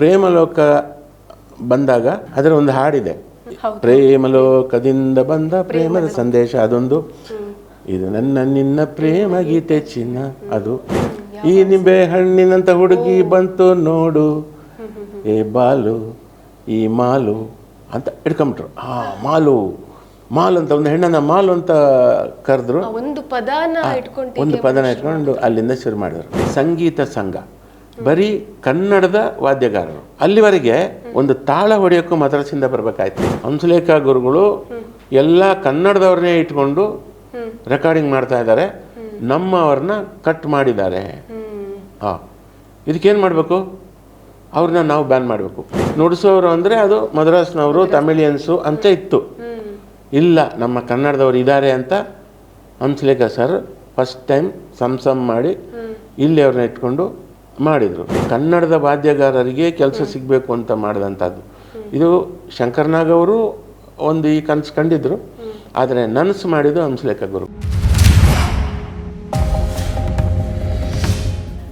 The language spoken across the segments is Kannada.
ಪ್ರೇಮಲೋಕ ಬಂದಾಗ ಅದರ ಒಂದು ಹಾಡಿದೆ. ಪ್ರೇಮಲೋಕದಿಂದ ಬಂದ ಪ್ರೇಮದ ಸಂದೇಶ ಅದೊಂದು. ಇದು ನನ್ನ ನಿನ್ನ ಪ್ರೇಮ ಗೀತೆ ಚಿನ್ನ ಅದು. ಈ ನಿಂಬೆ ಹಣ್ಣಿನಂತ ಹುಡುಗಿ ಬಂತು ನೋಡು. ಏ ಬಾಲು ಈ ಮಾಲು ಅಂತ ಇಟ್ಕೊಂಬಿಟ್ರು ಆ ಮಾಲು ಮಾಲು ಅಂತ ಒಂದು ಹೆಣ್ಣನ್ನ ಮಾಲು ಅಂತ ಕರೆದ್ರು. ಒಂದು ಪದಾನ ಇಟ್ಕೊಂಡು ಒಂದು ಪದನ ಇಟ್ಕೊಂಡು ಅಲ್ಲಿಂದ ಶುರು ಮಾಡಿದ್ರು. ಸಂಗೀತ ಸಂಘ. ಬರೀ ಕನ್ನಡದ ವಾದ್ಯಗಾರರು. ಅಲ್ಲಿವರೆಗೆ ಒಂದು ತಾಳ ಹೊಡೆಯೋಕ್ಕೂ ಮದ್ರಾಸಿಂದ ಬರಬೇಕಾಯ್ತು. ಹಂಸಲೇಖ ಗುರುಗಳು ಎಲ್ಲ ಕನ್ನಡದವ್ರನ್ನೇ ಇಟ್ಕೊಂಡು ರೆಕಾರ್ಡಿಂಗ್ ಮಾಡ್ತಾ ಇದ್ದಾರೆ. ನಮ್ಮವ್ರನ್ನ ಕಟ್ ಮಾಡಿದ್ದಾರೆ. ಹಾಂ ಇದಕ್ಕೇನು ಮಾಡಬೇಕು? ಅವ್ರನ್ನ ನಾವು ಬ್ಯಾನ್ ಮಾಡಬೇಕು. ನುಡಿಸೋರು ಅಂದರೆ ಅದು ಮದ್ರಾಸ್ನವರು ತಮಿಳಿಯನ್ಸು ಅಂತ ಇತ್ತು. ಇಲ್ಲ ನಮ್ಮ ಕನ್ನಡದವ್ರು ಇದ್ದಾರೆ ಅಂತ ಹಂಸಲೇಖ ಸರ್ ಫಸ್ಟ್ ಟೈಮ್ ಸಂಸಮ್ ಮಾಡಿ ಇಲ್ಲಿ ಅವ್ರನ್ನ ಇಟ್ಕೊಂಡು ಮಾಡಿದರು. ಕನ್ನಡದ ವಾದ್ಯಗಾರರಿಗೆ ಕೆಲಸ ಸಿಗಬೇಕು ಅಂತ ಮಾಡಿದಂಥದ್ದು ಇದು ಶಂಕರ್ನಾಗ್ ಅವರು ಒಂದು ಈ ಕನಸು ಕಂಡಿದ್ರು. ಆದರೆ ನನಸು ಮಾಡಿದ್ದು ಹಂಸಲೇಖ ಗುರು.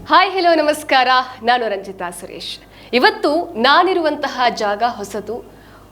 ಹಾಯ್ ಹಲೋ ನಮಸ್ಕಾರ. ನಾನು ರಂಜಿತಾ ಸುರೇಶ್. ಇವತ್ತು ನಾನಿರುವಂತಹ ಜಾಗ ಹೊಸದು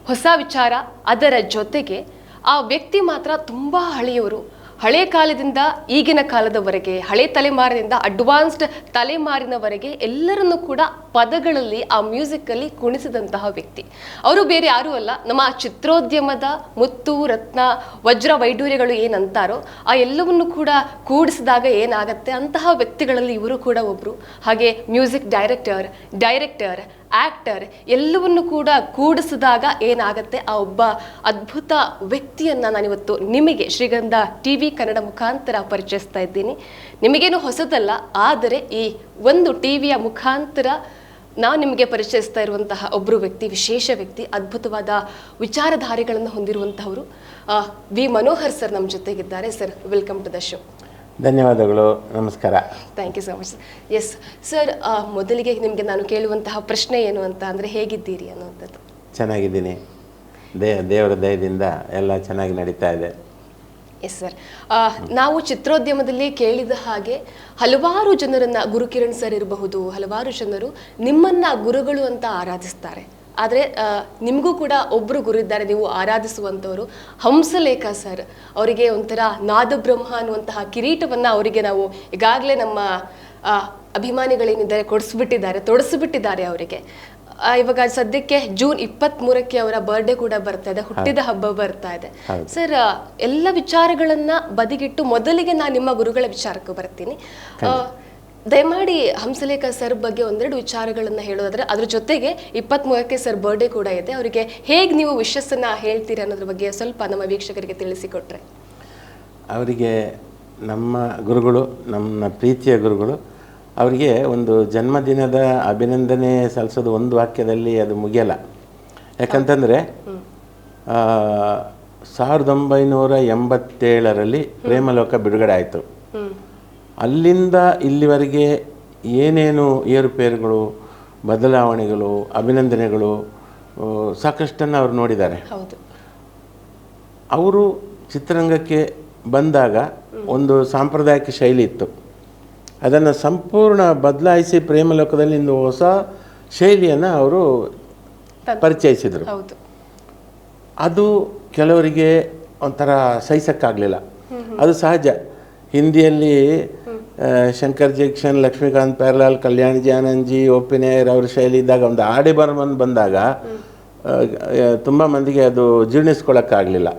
ಹೊಸ ವಿಚಾರ ಅದರ ಜೊತೆಗೆ ಆ ವ್ಯಕ್ತಿ ಮಾತ್ರ ತುಂಬ ಹಳೆಯವರು. ಹಳೆ ಕಾಲದಿಂದ ಈಗಿನ ಕಾಲದವರೆಗೆ, ಹಳೆ ತಲೆಮಾರಿನಿಂದ ಅಡ್ವಾನ್ಸ್ಡ್ ತಲೆಮಾರಿನವರೆಗೆ ಎಲ್ಲರನ್ನು ಕೂಡ ಪದಗಳಲ್ಲಿ ಆ ಮ್ಯೂಸಿಕ್ಕಲ್ಲಿ ಕುಣಿಸಿದಂತಹ ವ್ಯಕ್ತಿ. ಅವರು ಬೇರೆ ಯಾರೂ ಅಲ್ಲ, ನಮ್ಮ ಚಿತ್ರೋದ್ಯಮದ ಮುತ್ತು, ರತ್ನ, ವಜ್ರ ವೈಡೂರ್ಯಗಳು ಏನಂತಾರೋ ಆ ಎಲ್ಲವನ್ನು ಕೂಡ ಕೂಡಿಸಿದಾಗ ಏನಾಗತ್ತೆ ಅಂತಹ ವ್ಯಕ್ತಿಗಳಲ್ಲಿ ಇವರು ಕೂಡ ಒಬ್ಬರು ಹಾಗೆ ಮ್ಯೂಸಿಕ್ ಡೈರೆಕ್ಟರ್ ಡೈರೆಕ್ಟರ್ ಆಕ್ಟರ್ ಎಲ್ಲವನ್ನು ಕೂಡ ಕೂಡಿಸಿದಾಗ ಏನಾಗುತ್ತೆ? ಆ ಒಬ್ಬ ಅದ್ಭುತ ವ್ಯಕ್ತಿಯನ್ನು ನಾನಿವತ್ತು ನಿಮಗೆ ಶ್ರೀಗಂಧ ಟಿ ವಿ ಕನ್ನಡ ಮುಖಾಂತರ ಪರಿಚಯಿಸ್ತಾ ಇದ್ದೀನಿ. ನಿಮಗೇನು ಹೊಸದಲ್ಲ, ಆದರೆ ಈ ಒಂದು ಟಿ ವಿಯ ಮುಖಾಂತರ ನಾವು ನಿಮಗೆ ಪರಿಚಯಿಸ್ತಾ ಇರುವಂತಹ ಒಬ್ಬರು ವ್ಯಕ್ತಿ, ವಿಶೇಷ ವ್ಯಕ್ತಿ, ಅದ್ಭುತವಾದ ವಿಚಾರಧಾರೆಗಳನ್ನು ಹೊಂದಿರುವಂತಹವರು ವಿ ಮನೋಹರ್ ಸರ್ ನಮ್ಮ ಜೊತೆಗಿದ್ದಾರೆ. Sir welcome to the show ಧನ್ಯವಾದಗಳು ನಮಸ್ಕಾರ. Thank you so much yes sir ಮೊದಲಿಗೆ ನಿಮಗೆ ನಾನು ಕೇಳುವಂತಹ ಪ್ರಶ್ನೆ ಏನು ಅಂತ ಅಂದರೆ ಹೇಗಿದ್ದೀರಿ ಅನ್ನುವಂಥದ್ದು. ಚೆನ್ನಾಗಿದ್ದೀನಿ. ದೇ ದೇವರ ದಯದಿಂದ ಎಲ್ಲ ಚೆನ್ನಾಗಿ ನಡೀತಾ ಇದೆ. ಎಸ್ ಸರ್ ನಾವು ಚಿತ್ರೋದ್ಯಮದಲ್ಲಿ ಕೇಳಿದ ಹಾಗೆ ಹಲವಾರು ಜನರನ್ನು ಗುರುಕಿರಣ್ ಸರ್ ಇರಬಹುದು ಹಲವಾರು ಜನರು ನಿಮ್ಮನ್ನು ಗುರುಗಳು ಅಂತ ಆರಾಧಿಸ್ತಾರೆ. ಆದರೆ ನಿಮಗೂ ಕೂಡ ಒಬ್ಬರು ಗುರು ಇದ್ದಾರೆ ನೀವು ಆರಾಧಿಸುವಂಥವರು ಹಂಸಲೇಖ ಸರ್ ಅವರಿಗೆ ಒಂಥರ ನಾದಬ್ರಹ್ಮ ಅನ್ನುವಂತಹ ಕಿರೀಟವನ್ನು ಅವರಿಗೆ ನಾವು ಈಗಾಗಲೇ ನಮ್ಮ ಅಭಿಮಾನಿಗಳೇನಿದ್ದಾರೆ ಕೊಡಿಸ್ಬಿಟ್ಟಿದ್ದಾರೆ ತೊಡಸ್ಬಿಟ್ಟಿದ್ದಾರೆ ಅವರಿಗೆ. ಇವಾಗ ಸದ್ಯಕ್ಕೆ ಜೂನ್ ಇಪ್ಪತ್ತ್ ಮೂರಕ್ಕೆ ಅವರ ಬರ್ಡೇ ಕೂಡ ಬರ್ತಾ ಇದೆ ಹುಟ್ಟಿದ ಹಬ್ಬ ಬರ್ತಾ ಇದೆ. ಸರ್ ಎಲ್ಲ ವಿಚಾರಗಳನ್ನ ಬದಿಗಿಟ್ಟು ಮೊದಲಿಗೆ ನಾನು ನಿಮ್ಮ ಗುರುಗಳ ವಿಚಾರಕ್ಕೆ ಬರ್ತೀನಿ. ದಯಮಾಡಿ ಹಂಸಲೇಖ ಸರ್ ಬಗ್ಗೆ ಒಂದೆರಡು ವಿಚಾರಗಳನ್ನು ಹೇಳೋದಾದ್ರೆ ಅದ್ರ ಜೊತೆಗೆ ಇಪ್ಪತ್ತ್ ಮೂರಕ್ಕೆ ಸರ್ ಬರ್ಡೇ ಕೂಡ ಇದೆ. ಅವರಿಗೆ ಹೇಗೆ ನೀವು ವಿಶಸ್ಸನ್ನು ಹೇಳ್ತೀರಿ ಅನ್ನೋದ್ರ ಬಗ್ಗೆ ಸ್ವಲ್ಪ ನಮ್ಮ ವೀಕ್ಷಕರಿಗೆ ತಿಳಿಸಿಕೊಟ್ರೆ. ಅವರಿಗೆ ನಮ್ಮ ಗುರುಗಳು ನಮ್ಮ ಪ್ರೀತಿಯ ಗುರುಗಳು ಅವರಿಗೆ ಒಂದು ಜನ್ಮದಿನದ ಅಭಿನಂದನೆ ಸಲ್ಲಿಸೋದು ಒಂದು ವಾಕ್ಯದಲ್ಲಿ ಅದು ಮುಗಿಯಲ್ಲ. ಯಾಕಂತಂದರೆ ಸಾವಿರದ ಒಂಬೈನೂರ ಎಂಬತ್ತೇಳರಲ್ಲಿ ಪ್ರೇಮಲೋಕ ಬಿಡುಗಡೆ ಆಯಿತು. ಅಲ್ಲಿಂದ ಇಲ್ಲಿವರೆಗೆ ಏನೇನು ಏರುಪೇರುಗಳು ಬದಲಾವಣೆಗಳು ಅಭಿನಂದನೆಗಳು ಸಾಕಷ್ಟನ್ನು ಅವರು ನೋಡಿದ್ದಾರೆ. ಅವರು ಚಿತ್ರರಂಗಕ್ಕೆ ಬಂದಾಗ ಒಂದು ಸಾಂಪ್ರದಾಯಿಕ ಶೈಲಿ ಇತ್ತು. ಅದನ್ನು ಸಂಪೂರ್ಣ ಬದಲಾಯಿಸಿ ಪ್ರೇಮಲೋಕದಲ್ಲಿ ಒಂದು ಹೊಸ ಶೈಲಿಯನ್ನು ಅವರು ಪರಿಚಯಿಸಿದರು. ಅದು ಕೆಲವರಿಗೆ ಒಂಥರ ಸಹಿಸಕ್ಕಾಗಲಿಲ್ಲ. ಅದು ಸಹಜ. ಹಿಂದಿಯಲ್ಲಿ ಶಂಕರ್ ಜಂಕ್ಷನ್ ಲಕ್ಷ್ಮೀಕಾಂತ್, ಪ್ಯಾರ್ಲಾಲ್, ಕಲ್ಯಾಣ್ ಜಿ ಆನಂದ್ಜಿ ಒಪಿನೇಯರ್ ಅವ್ರ ಶೈಲಿ ಇದ್ದಾಗ ಒಂದು ಆಡಿ ಬರ್ಮನ್ ಬಂದಾಗ ತುಂಬ ಮಂದಿಗೆ ಅದು ಜೀರ್ಣಿಸ್ಕೊಳ್ಳೋಕ್ಕಾಗಲಿಲ್ಲ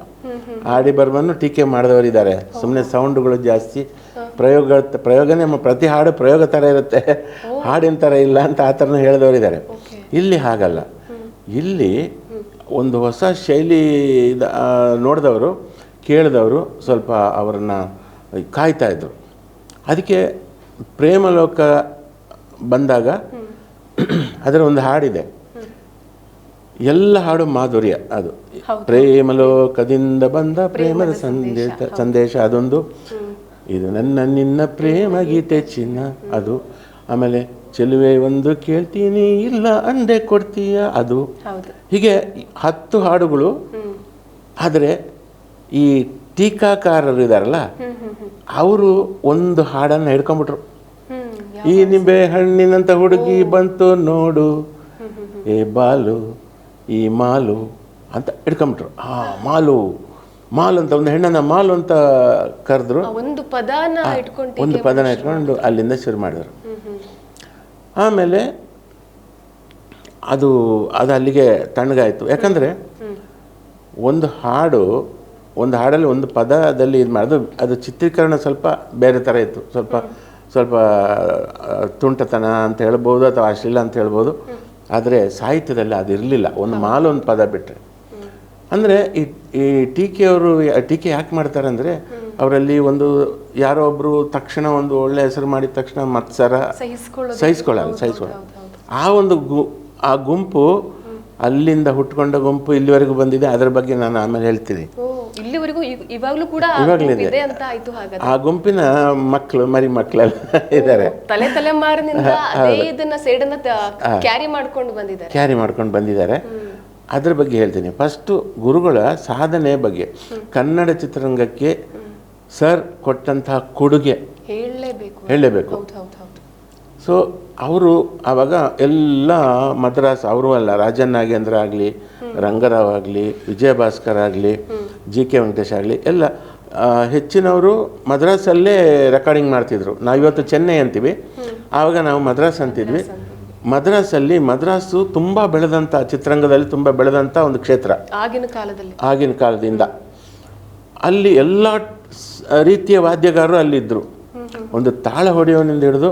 ಆಡಿ ಬರ್ಮನ್ನು ಟೀಕೆ ಮಾಡಿದವರಿದ್ದಾರೆ ಸುಮ್ಮನೆ ಸೌಂಡ್ಗಳು ಜಾಸ್ತಿ. ಪ್ರಯೋಗ, ಪ್ರಯೋಗನೇ ಪ್ರತಿ ಹಾಡು ಪ್ರಯೋಗ ಥರ ಇರುತ್ತೆ. ಹಾಡಿನ ಥರ ಇಲ್ಲ ಅಂತ ಆ ಥರನೂ ಹೇಳಿದವರಿದ್ದಾರೆ ಇಲ್ಲಿ ಹಾಗಲ್ಲ. ಇಲ್ಲಿ ಒಂದು ಹೊಸ ಶೈಲಿ ನೋಡಿದವರು, ಕೇಳಿದವರು ಸ್ವಲ್ಪ ಅವರನ್ನು ಕಾಯ್ತಾ ಇದ್ರು. ಅದಕ್ಕೆ ಪ್ರೇಮಲೋಕ ಬಂದಾಗ ಅದರ ಒಂದು ಹಾಡಿದೆ. ಎಲ್ಲ ಹಾಡು ಮಾಧುರ್ಯ ಅದು. ಪ್ರೇಮಲೋಕದಿಂದ ಬಂದ ಪ್ರೇಮದ ಸಂದೇಶ. ಸಂದೇಶ ಅದೊಂದು. ಇದು ನನ್ನ ನಿನ್ನ ಪ್ರೇಮ ಗೀತೆ ಚಿನ್ನ ಅದು. ಆಮೇಲೆ ಚೆಲುವೆ ಒಂದು ಕೇಳ್ತೀನಿ ಇಲ್ಲ ಅಂದೆ ಕೊಡ್ತೀಯ ಅದು. ಹೀಗೆ ಹತ್ತು ಹಾಡುಗಳು. ಆದರೆ ಈ ಟೀಕಾಕಾರರು ಇದಾರಲ್ಲ ಅವರು ಒಂದು ಹಾಡನ್ನು ಹಿಡ್ಕೊಂಬಿಟ್ರು ಈ ನಿಂಬೆ ಹಣ್ಣಿನಂತ ಹುಡುಗಿ ಬಂತು ನೋಡು. ಏ ಬಾಲು ಈ ಮಾಲು ಅಂತ ಹಿಡ್ಕೊಂಬಿಟ್ರು ಆ ಮಾಲು ಮಾಲು ಅಂತ ಒಂದು ಹೆಣ್ಣನ್ನ ಮಾಲು ಅಂತ ಕರೆದ್ರು. ಒಂದು ಪದಾನ ಒಂದು ಪದನ ಇಟ್ಕೊಂಡು ಅಲ್ಲಿಂದ ಶುರು ಮಾಡಿದ್ರು. ಆಮೇಲೆ ಅದು ಅದು ಅಲ್ಲಿಗೆ ತಣ್ಣಗಾಯಿತು. ಯಾಕಂದರೆ ಒಂದು ಹಾಡು ಒಂದು ಹಾಡಲ್ಲಿ ಒಂದು ಪದದಲ್ಲಿ ಇದು ಮಾಡೋದು ಅದು ಚಿತ್ರೀಕರಣ ಸ್ವಲ್ಪ ಬೇರೆ ಥರ ಇತ್ತು. ಸ್ವಲ್ಪ ಸ್ವಲ್ಪ ತುಂಟತನ ಅಂತ ಹೇಳ್ಬೋದು ಅಥವಾ ಅಶ್ಲೀಲ ಅಂತ ಹೇಳ್ಬೋದು. ಆದರೆ ಸಾಹಿತ್ಯದಲ್ಲಿ ಅದು ಇರಲಿಲ್ಲ. ಒಂದು ಮಾಲು ಒಂದು ಪದ ಬಿಟ್ಟರೆ ಅಂದರೆ ಈ ಈ ಟೀಕೆಯವರು ಟೀಕೆ ಯಾಕೆ ಮಾಡ್ತಾರೆ ಅಂದರೆ ಅವರಲ್ಲಿ ಒಂದು ಯಾರೋ ಒಬ್ಬರು ತಕ್ಷಣ ಒಂದು ಒಳ್ಳೆ ಹೆಸರು ಮಾಡಿದ ತಕ್ಷಣ ಮತ್ಸರ ಸಹಿಸ್ಕೊಳ್ಳಲ್ಲ ಸಹಿಸ್ಕೊಳ್ಳಲ್ಲ ಆ ಒಂದು ಗು ಆ ಗುಂಪು ಅಲ್ಲಿಂದ ಹುಟ್ಕೊಂಡ ಗುಂಪು ಇಲ್ಲಿವರೆಗೂ ಬಂದಿದೆ ಅದರ ಬಗ್ಗೆ ನಾನು ಆಮೇಲೆ ಹೇಳ್ತೀನಿ. ಇಲ್ಲಿವರೆಗೂ ಇವ್- ಇವಾಗ್ಲೂ ಕೂಡ ಇದೆ. ಇದೆ. ಅಂತ ಆಯ್ತು ಹಾಗಾದ್ರೆ? ಆ ಗುಂಪಿನ ಮಕ್ಕಳು ಮರಿ ಮಕ್ಕಳೆಲ್ಲ ಇದ್ದಾರೆ. ತಲೆ ತಲೆಮಾರಿನಿಂದ ಅದೇ ಇದನ್ನ ಸೇಡನ್ನ ಕ್ಯಾರಿ ಮಾಡ್ಕೊಂಡು ಬಂದಿದ್ದಾರೆ. ಕ್ಯಾರಿ ಮಾಡ್ಕೊಂಡು ಬಂದಿದ್ದಾರೆ. ಅದ್ರ ಬಗ್ಗೆ ಹೇಳ್ತೀನಿ. ಫಸ್ಟು ಗುರುಗಳ ಸಾಧನೆ ಬಗ್ಗೆ. ಕನ್ನಡ ಚಿತ್ರರಂಗಕ್ಕೆ ಸರ್ ಕೊಟ್ಟಂತಹ ಕೊಡುಗೆ. ಹೇಳಲೇಬೇಕು. ಹೇಳಲೇಬೇಕು. ಸೊ ಅವರು ಆವಾಗ ಎಲ್ಲ ಮದ್ರಾಸ್ ಅವರು ಅಲ್ಲ ರಾಜನ್ ನಾಗೇಂದ್ರ ಆಗಲಿ ರಂಗರಾವ್ ಆಗಲಿ ವಿಜಯ ಭಾಸ್ಕರ್ ಆಗಲಿ ಜಿ ಕೆ ವೆಂಕಟೇಶ್ ಆಗಲಿ ಎಲ್ಲ ಹೆಚ್ಚಿನವರು ಮದ್ರಾಸಲ್ಲೇ ರೆಕಾರ್ಡಿಂಗ್ ಮಾಡ್ತಿದ್ರು. ನಾವಿವತ್ತು ಚೆನ್ನೈ ಅಂತೀವಿ. ಆವಾಗ ನಾವು ಮದ್ರಾಸ್ ಅಂತಿದ್ವಿ. ಮದ್ರಾಸಲ್ಲಿ ಮದ್ರಾಸು ತುಂಬ ಬೆಳೆದಂಥ ಚಿತ್ರರಂಗದಲ್ಲಿ ತುಂಬ ಬೆಳೆದಂಥ ಒಂದು ಕ್ಷೇತ್ರ. ಆಗಿನ ಕಾಲದಲ್ಲಿ. ಆಗಿನ ಕಾಲದಿಂದ. ಅಲ್ಲಿ ಎಲ್ಲ ರೀತಿಯ ವಾದ್ಯಗಾರರು ಅಲ್ಲಿದ್ದರು. ಒಂದು ತಾಳ ಹೊಡೆಯೋನಿಂದ ಹಿಡಿದು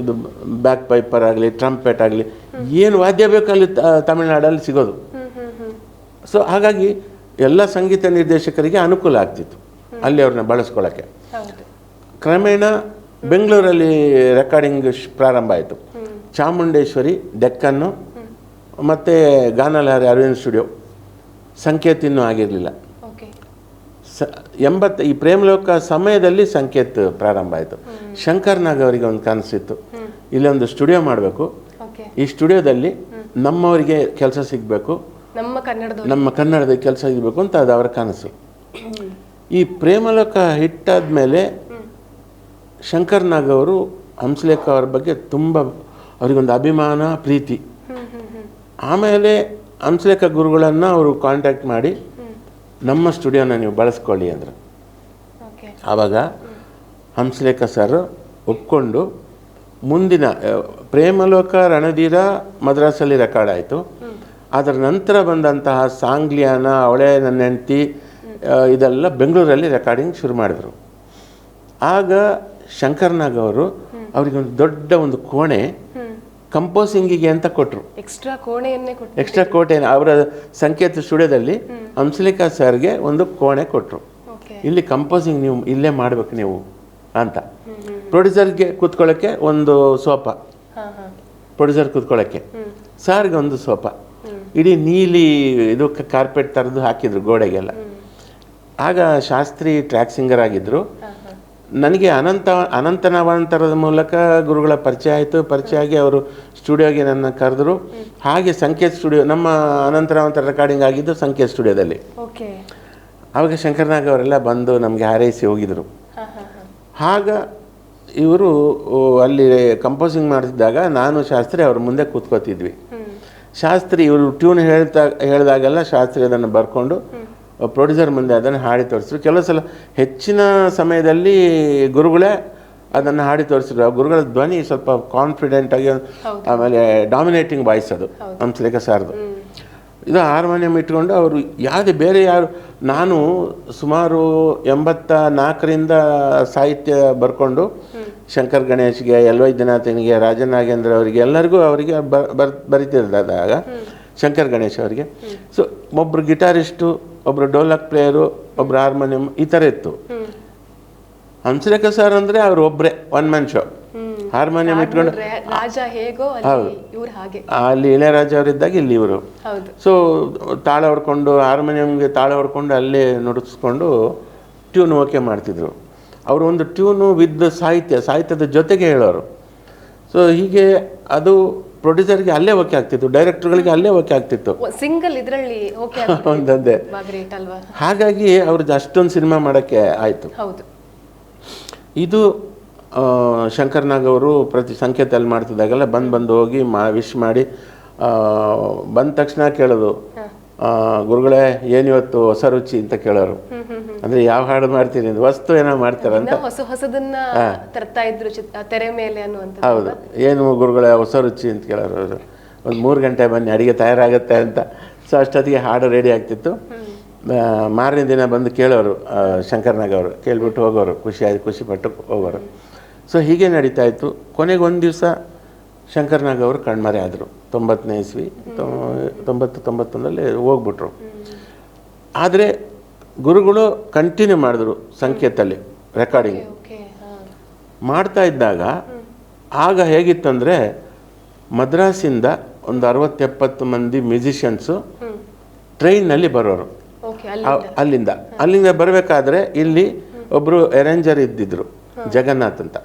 ಇದು ಬ್ಯಾಕ್ ಪೈಪರ್ ಆಗಲಿ ಟ್ರಂಪೆಟ್ ಆಗಲಿ ಏನು ವಾದ್ಯ ಬೇಕು ಅಲ್ಲಿ ತಮಿಳ್ನಾಡಲ್ಲಿ ಸಿಗೋದು. ಸೊ ಹಾಗಾಗಿ ಎಲ್ಲ ಸಂಗೀತ ನಿರ್ದೇಶಕರಿಗೆ ಅನುಕೂಲ ಆಗ್ತಿತ್ತು ಅಲ್ಲಿ ಅವ್ರನ್ನ ಬಳಸ್ಕೊಳ್ಳೋಕ್ಕೆ ಕ್ರಮೇಣ ಬೆಂಗಳೂರಲ್ಲಿ ರೆಕಾರ್ಡಿಂಗ್ ಶ್- ಪ್ರಾರಂಭ ಆಯಿತು. ಚಾಮುಂಡೇಶ್ವರಿ ಡೆಕ್ಕನ್ನು ಮತ್ತು ಗಾನಲಹರಿ ಅರವಿಂದ್ ಸ್ಟುಡಿಯೋ ಸಂಕೇತ ಇನ್ನೂ ಆಗಿರಲಿಲ್ಲ. ಎಂಬತ್ತು ಈ ಪ್ರೇಮಲೋಕ ಸಮಯದಲ್ಲಿ ಸಂಕೇತ್ ಪ್ರಾರಂಭ ಆಯಿತು. ಶಂಕರ್ ನಾಗ್ ಅವರಿಗೆ ಒಂದು ಕನಸಿತ್ತು. ಇಲ್ಲೊಂದು ಸ್ಟುಡಿಯೋ ಮಾಡಬೇಕು. ಈ ಸ್ಟುಡಿಯೋದಲ್ಲಿ ನಮ್ಮವರಿಗೆ ಕೆಲಸ ಸಿಗಬೇಕು. ನಮ್ಮ ಕನ್ನಡದ ನಮ್ಮ ಕನ್ನಡದ ಕೆಲಸ ಸಿಗಬೇಕು ಅಂತ ಅದು ಅವರ ಕನಸು. ಈ ಪ್ರೇಮಲೋಕ ಹಿಟ್ಟಾದ ಮೇಲೆ ಶಂಕರ್ ನಾಗ್ ಅವರು ಹಂಸಲೇಖ ಅವರ ಬಗ್ಗೆ ತುಂಬ ಅವರಿಗೊಂದು ಅಭಿಮಾನ ಪ್ರೀತಿ. ಆಮೇಲೆ ಹಂಸಲೇಖ ಗುರುಗಳನ್ನು ಅವರು ಕಾಂಟ್ಯಾಕ್ಟ್ ಮಾಡಿ ನಮ್ಮ ಸ್ಟುಡಿಯೋನ ನೀವು ಬಳಸ್ಕೊಳ್ಳಿ ಅಂದರು. ಆವಾಗ ಹಂಸಲೇಖ ಸರ್ ಒಪ್ಕೊಂಡು ಮುಂದಿನ ಪ್ರೇಮಲೋಕ ರಣಧೀರ ಮದ್ರಾಸಲ್ಲಿ ರೆಕಾರ್ಡ್ ಆಯಿತು. ಅದರ ನಂತರ ಬಂದಂತಹ ಸಾಂಗ್ಲಿಯಾನ ಅವಳೆ ನನ್ನ ಹೆಂಡ್ತಿ ಇದೆಲ್ಲ ಬೆಂಗಳೂರಲ್ಲಿ ರೆಕಾರ್ಡಿಂಗ್ ಶುರು ಮಾಡಿದರು. ಆಗ ಶಂಕರ್ನಾಗ್ ಅವರು ಅವರಿಗೊಂದು ದೊಡ್ಡ ಒಂದು ಕೋಣೆ ಕಂಪೋಸಿಂಗಿಗೆ ಅಂತ ಕೊಟ್ಟರು ಎಕ್ಸ್ಟ್ರಾ ಕೋಣೆಯನ್ನೇ ಕೊಟ್ಟರು ಎಕ್ಸ್ಟ್ರಾ ಕೋಟೆ ಅವರ ಸಂಕೇತ ಸ್ಟುಡಿಯೋದಲ್ಲಿ ಹಂಸಲೇಖ ಸರ್ಗೆ ಒಂದು ಕೋಣೆ ಕೊಟ್ಟರು ಇಲ್ಲಿ ಕಂಪೋಸಿಂಗ್ ನೀವು ಇಲ್ಲೇ ಮಾಡ್ಬೇಕು ನೀವು ಅಂತ. ಪ್ರೊಡ್ಯೂಸರ್ಗೆ ಕೂತ್ಕೊಳ್ಳೋಕ್ಕೆ ಒಂದು ಸೋಫಾ. ಪ್ರೊಡ್ಯೂಸರ್ ಕೂತ್ಕೊಳ್ಳೋಕ್ಕೆ. ಸಾರ್ಗೆ ಒಂದು ಸೋಫಾ. ಇಡೀ ನೀಲಿ ಇದು ಕಾರ್ಪೆಟ್ ಥರದ್ದು ಹಾಕಿದ್ರು ಗೋಡೆಗೆಲ್ಲ. ಆಗ ಶಾಸ್ತ್ರಿ ಟ್ರ್ಯಾಕ್ ಸಿಂಗರ್ ಆಗಿದ್ದರು ಹಾ. ನನಗೆ ಅನಂತ ಅನಂತನವಾಂತರದ ಮೂಲಕ ಗುರುಗಳ ಪರಿಚಯ ಆಯಿತು. ಪರಿಚಯ ಆಗಿ ಅವರು ಸ್ಟುಡಿಯೋಗೆ ನನ್ನ ಕರೆದ್ರು. ಹಾಗೆ ಸಂಕೇತ್ ಸ್ಟುಡಿಯೋ ನಮ್ಮ ಅನಂತನವಾಂತರ ರೆಕಾರ್ಡಿಂಗ್ ಆಗಿದ್ದು ಸಂಕೇತ್ ಸ್ಟುಡಿಯೋದಲ್ಲಿ. ಓಕೆ. ಆವಾಗ ಶಂಕರ್ನಾಗ್ ಅವರೆಲ್ಲ ಬಂದು ನಮಗೆ ಹಾರೈಸಿ ಹೋಗಿದ್ರು. ಆಗ ಇವರು ಅಲ್ಲಿ ಕಂಪೋಸಿಂಗ್ ಮಾಡ್ತಿದ್ದಾಗ ನಾನು ಶಾಸ್ತ್ರಿ ಅವ್ರ ಮುಂದೆ ಕೂತ್ಕೋತಿದ್ವಿ. ಶಾಸ್ತ್ರಿ ಇವರು ಟ್ಯೂನ್ ಹೇಳ್ತಾ ಹೇಳಿದಾಗೆಲ್ಲ ಶಾಸ್ತ್ರಿ ಅದನ್ನು ಬರ್ಕೊಂಡು ಪ್ರೊಡ್ಯೂಸರ್ ಮುಂದೆ ಅದನ್ನು ಹಾಡಿ ತೋರಿಸಿದ್ರು. ಕೆಲವು ಸಲ ಹೆಚ್ಚಿನ ಸಮಯದಲ್ಲಿ ಗುರುಗಳೇ ಅದನ್ನು ಹಾಡಿ ತೋರಿಸಿದ್ರು. ಆ ಗುರುಗಳ ಧ್ವನಿ ಸ್ವಲ್ಪ ಕಾನ್ಫಿಡೆಂಟ್ ಆಗಿ ಆಮೇಲೆ ಡಾಮಿನೇಟಿಂಗ್ ವಾಯ್ಸ್ ಅದು ಹಂಸಲೇಖ ಸಾರ್ದು. ಇದು ಹಾರ್ಮೋನಿಯಂ ಇಟ್ಕೊಂಡು ಅವರು ಯಾವುದೇ ಬೇರೆ ಯಾರು ನಾನು ಸುಮಾರು ಎಂಬತ್ತ ನಾಲ್ಕರಿಂದ ಸಾಹಿತ್ಯ ಬರ್ಕೊಂಡು ಶಂಕರ್ ಗಣೇಶ್ಗೆ ಎಲ್ ವೈದ್ಯನಾಥನಿಗೆ ರಾಜನಾಗೇಂದ್ರ ಅವರಿಗೆ ಎಲ್ಲರಿಗೂ ಅವರಿಗೆ ಬರ್ ಬರ್ ಬರಿತಿರ್ದಾಗ ಶಂಕರ್ ಗಣೇಶ್ ಅವರಿಗೆ. ಸೊ ಒಬ್ಬರು ಗಿಟಾರಿಸ್ಟು ಒಬ್ಬರು ಡೋಲಕ್ ಪ್ಲೇಯರು ಒಬ್ರು ಹಾರ್ಮೋನಿಯಂ ಈ ಥರ ಇತ್ತು. ಹಂಸರೇಖ ಸರ್ ಅಂದರೆ ಅವ್ರು ಒಬ್ಬರೇ ಒನ್ ಮ್ಯಾನ್ ಶೋ ಹಾರ್ಮೋನಿಯಂ ಇಟ್ಕೊಂಡು ರಾಜ ಹೇಗೋ ಅಲ್ಲಿ ಇವ್ರು ಹಾಗೆ. ಅಲ್ಲಿ ಇಳೆಯರಾಜ ಅವರಿದ್ದಾಗ ಇಲ್ಲಿ ಇವರು. ಸೊ ತಾಳ ಹೊಡ್ಕೊಂಡು ಹಾರ್ಮೋನಿಯಂಗೆ ತಾಳ ಹೊಡ್ಕೊಂಡು ಅಲ್ಲೇ ನುಡಿಸ್ಕೊಂಡು ಟ್ಯೂನ್ ಓಕೆ ಮಾಡ್ತಿದ್ರು. ಅವರು ಒಂದು ಟ್ಯೂನು ವಿದ್ ಸಾಹಿತ್ಯ ಸಾಹಿತ್ಯದ ಜೊತೆಗೆ ಹೇಳೋರು. ಸೊ ಹೀಗೆ ಅದು ಪ್ರೊಡ್ಯೂಸರ್ಗೆ ಅಲ್ಲೇ ಓಕೆ ಆಗ್ತಿತ್ತು ಡೈರೆಕ್ಟರ್ಗಳಿಗೆ ಅಲ್ಲೇ ಓಕೆ ಆಗ್ತಿತ್ತು. ಸಿಂಗಲ್ ಇದರಲ್ಲಿ ಒಂದೊಂದೇ. ಹಾಗಾಗಿ ಅವ್ರದ್ದು ಅಷ್ಟೊಂದು ಸಿನಿಮಾ ಮಾಡೋಕ್ಕೆ ಆಯಿತು. ಇದು ಶಂಕರ್ ಶಂಕರ್ನಾಗ್ ಅವರು ಪ್ರತಿ ಸಂಕೇತಲ್ಲಿ ಮಾಡ್ತಿದ್ದಾಗೆಲ್ಲ ಬಂದು ಬಂದು ಹೋಗಿ ಮಾ ವಿಶ್ ಮಾಡಿ ಬಂದ ತಕ್ಷಣ ಕೇಳೋದು. ಗುರುಗಳೇ ಏನಿವತ್ತು ಹೊಸ ರುಚಿ ಅಂತ ಕೇಳೋರು. ಅಂದರೆ ಯಾವ ಹಾಡು ಮಾಡ್ತೀರಿ ಅಂತ ವಸ್ತು ಏನೋ ಮಾಡ್ತಾರಂತ ಹೊಸ ಹೊಸದನ್ನ ತರ್ತಾ ಇದ್ರು ತೆರೆ ಮೇಲೆ ಅನ್ನುವಂಥ ಹೌದು. ಏನು ಗುರುಗಳ ಹೊಸ ರುಚಿ ಅಂತ ಕೇಳೋರು ಅವರು. ಒಂದು ಮೂರು ಗಂಟೆ ಬನ್ನಿ ಅಡಿಗೆ ತಯಾರಾಗುತ್ತೆ ಅಂತ. ಸೊ ಅಷ್ಟೊತ್ತಿಗೆ ಹಾಡು ರೆಡಿ ಆಗ್ತಿತ್ತು. ಮಾರನೇ ದಿನ ಬಂದು ಕೇಳೋರು ಶಂಕರ್ನಾಗ್ ಅವರು. ಕೇಳ್ಬಿಟ್ಟು ಹೋಗೋರು ಖುಷಿ ಆಯ್ತು ಖುಷಿ ಪಟ್ಟು ಹೋಗೋರು. ಸೊ ಹೀಗೆ ನಡೀತಾ ಇತ್ತು. ಕೊನೆಗೆ ಒಂದು ದಿವಸ ಶಂಕರ್ನಾಗ್ ಅವರು ಕಣ್ಮರೆ ಆದರು. ತೊಂಬತ್ತನೇ ಇಸ್ವಿ ತೊಂಬತ್ತು ತೊಂಬತ್ತೊಂದರಲ್ಲಿ ಹೋಗ್ಬಿಟ್ರು. ಆದರೆ ಗುರುಗಳು ಕಂಟಿನ್ಯೂ ಮಾಡಿದ್ರು ಸಂಕೇತಲ್ಲಿ ರೆಕಾರ್ಡಿಂಗ್ ಮಾಡ್ತಾ ಇದ್ದಾಗ ಆಗ ಹೇಗಿತ್ತಂದರೆ ಮದ್ರಾಸಿಂದ ಒಂದು ಅರವತ್ತೆಪ್ಪತ್ತು ಮಂದಿ ಮ್ಯೂಸಿಷಿಯನ್ಸು ಟ್ರೈನಲ್ಲಿ ಬರೋರು. ಅಲ್ಲಿಂದ. ಅಲ್ಲಿಂದ. ಬರಬೇಕಾದ್ರೆ ಇಲ್ಲಿ ಒಬ್ಬರು ಅರೇಂಜರ್ ಇದ್ದಿದ್ರು ಜಗನ್ನಾಥ್ ಅಂತ.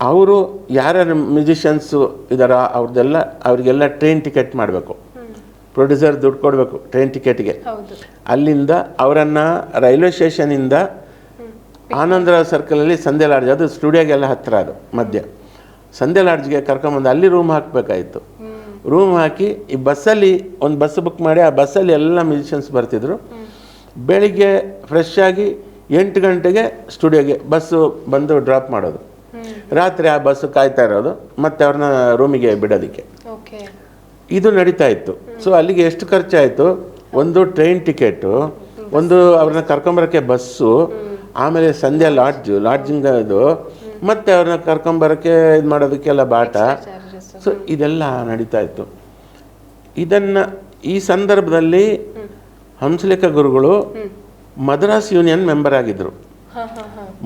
ಅವರು ಯಾರ್ಯಾರು ಮ್ಯೂಸಿಷಿಯನ್ಸು ಇದಾರ ಅವ್ರದ್ದೆಲ್ಲ ಅವರಿಗೆಲ್ಲ ಟ್ರೈನ್ ಟಿಕೆಟ್ ಮಾಡಬೇಕು. ಪ್ರೊಡ್ಯೂಸರ್ ದುಡ್ಡು ಕೊಡಬೇಕು ಟ್ರೈನ್ ಟಿಕೆಟ್ಗೆ ಅಲ್ಲಿಂದ ಅವರನ್ನು ರೈಲ್ವೆ ಸ್ಟೇಷನಿಂದ ಆನಂದರ ಸರ್ಕಲಲ್ಲಿ ಸಂಧ್ಯಾ ಲಾಡ್ಜ್ ಅದು ಸ್ಟುಡಿಯೋಗೆಲ್ಲ ಹತ್ತಿರ ಅದು ಮಧ್ಯ. ಸಂಧ್ಯಾ ಲಾಡ್ಜ್ಗೆ ಕರ್ಕೊಂಬಂದು ಅಲ್ಲಿ ರೂಮ್ ಹಾಕಬೇಕಾಯಿತು. ರೂಮ್ ಹಾಕಿ ಈ ಬಸ್ಸಲ್ಲಿ ಒಂದು ಬಸ್ ಬುಕ್ ಮಾಡಿ ಆ ಬಸ್ಸಲ್ಲಿ ಎಲ್ಲ ಮ್ಯೂಸಿಷಿಯನ್ಸ್ ಬರ್ತಿದ್ರು. ಬೆಳಿಗ್ಗೆ ಫ್ರೆಶ್ ಆಗಿ ಎಂಟು ಗಂಟೆಗೆ ಸ್ಟುಡಿಯೋಗೆ ಬಸ್ಸು ಬಂದು ಡ್ರಾಪ್ ಮಾಡೋದು. ರಾತ್ರಿ ಆ ಬಸ್ಸು ಕಾಯ್ತಾ ಇರೋದು ಮತ್ತೆ ಅವ್ರನ್ನ ರೂಮಿಗೆ ಬಿಡೋದಕ್ಕೆ. ಓಕೆ ಇದು ನಡೀತಾ ಇತ್ತು. ಸೊ ಅಲ್ಲಿಗೆ ಎಷ್ಟು ಖರ್ಚಾಯಿತು? ಒಂದು ಟ್ರೈನ್ ಟಿಕೆಟು ಒಂದು ಅವ್ರನ್ನ ಕರ್ಕೊಂಬರೋಕ್ಕೆ ಬಸ್ಸು, ಆಮೇಲೆ ಸಂಧ್ಯಾ ಲಾಡ್ಜು ಲಾಡ್ಜಿಂಗ್ ಅದು, ಮತ್ತೆ ಅವ್ರನ್ನ ಕರ್ಕೊಂಬರೋಕ್ಕೆ ಇದು ಮಾಡೋದಕ್ಕೆಲ್ಲ ಬಾಟ. ಸೊ ಇದೆಲ್ಲ ನಡೀತಾ ಇತ್ತು. ಇದನ್ನು ಈ ಸಂದರ್ಭದಲ್ಲಿ ಹಂಸಲೇಖ ಗುರುಗಳು ಮದ್ರಾಸ್ ಯೂನಿಯನ್ ಮೆಂಬರ್ ಆಗಿದ್ದರು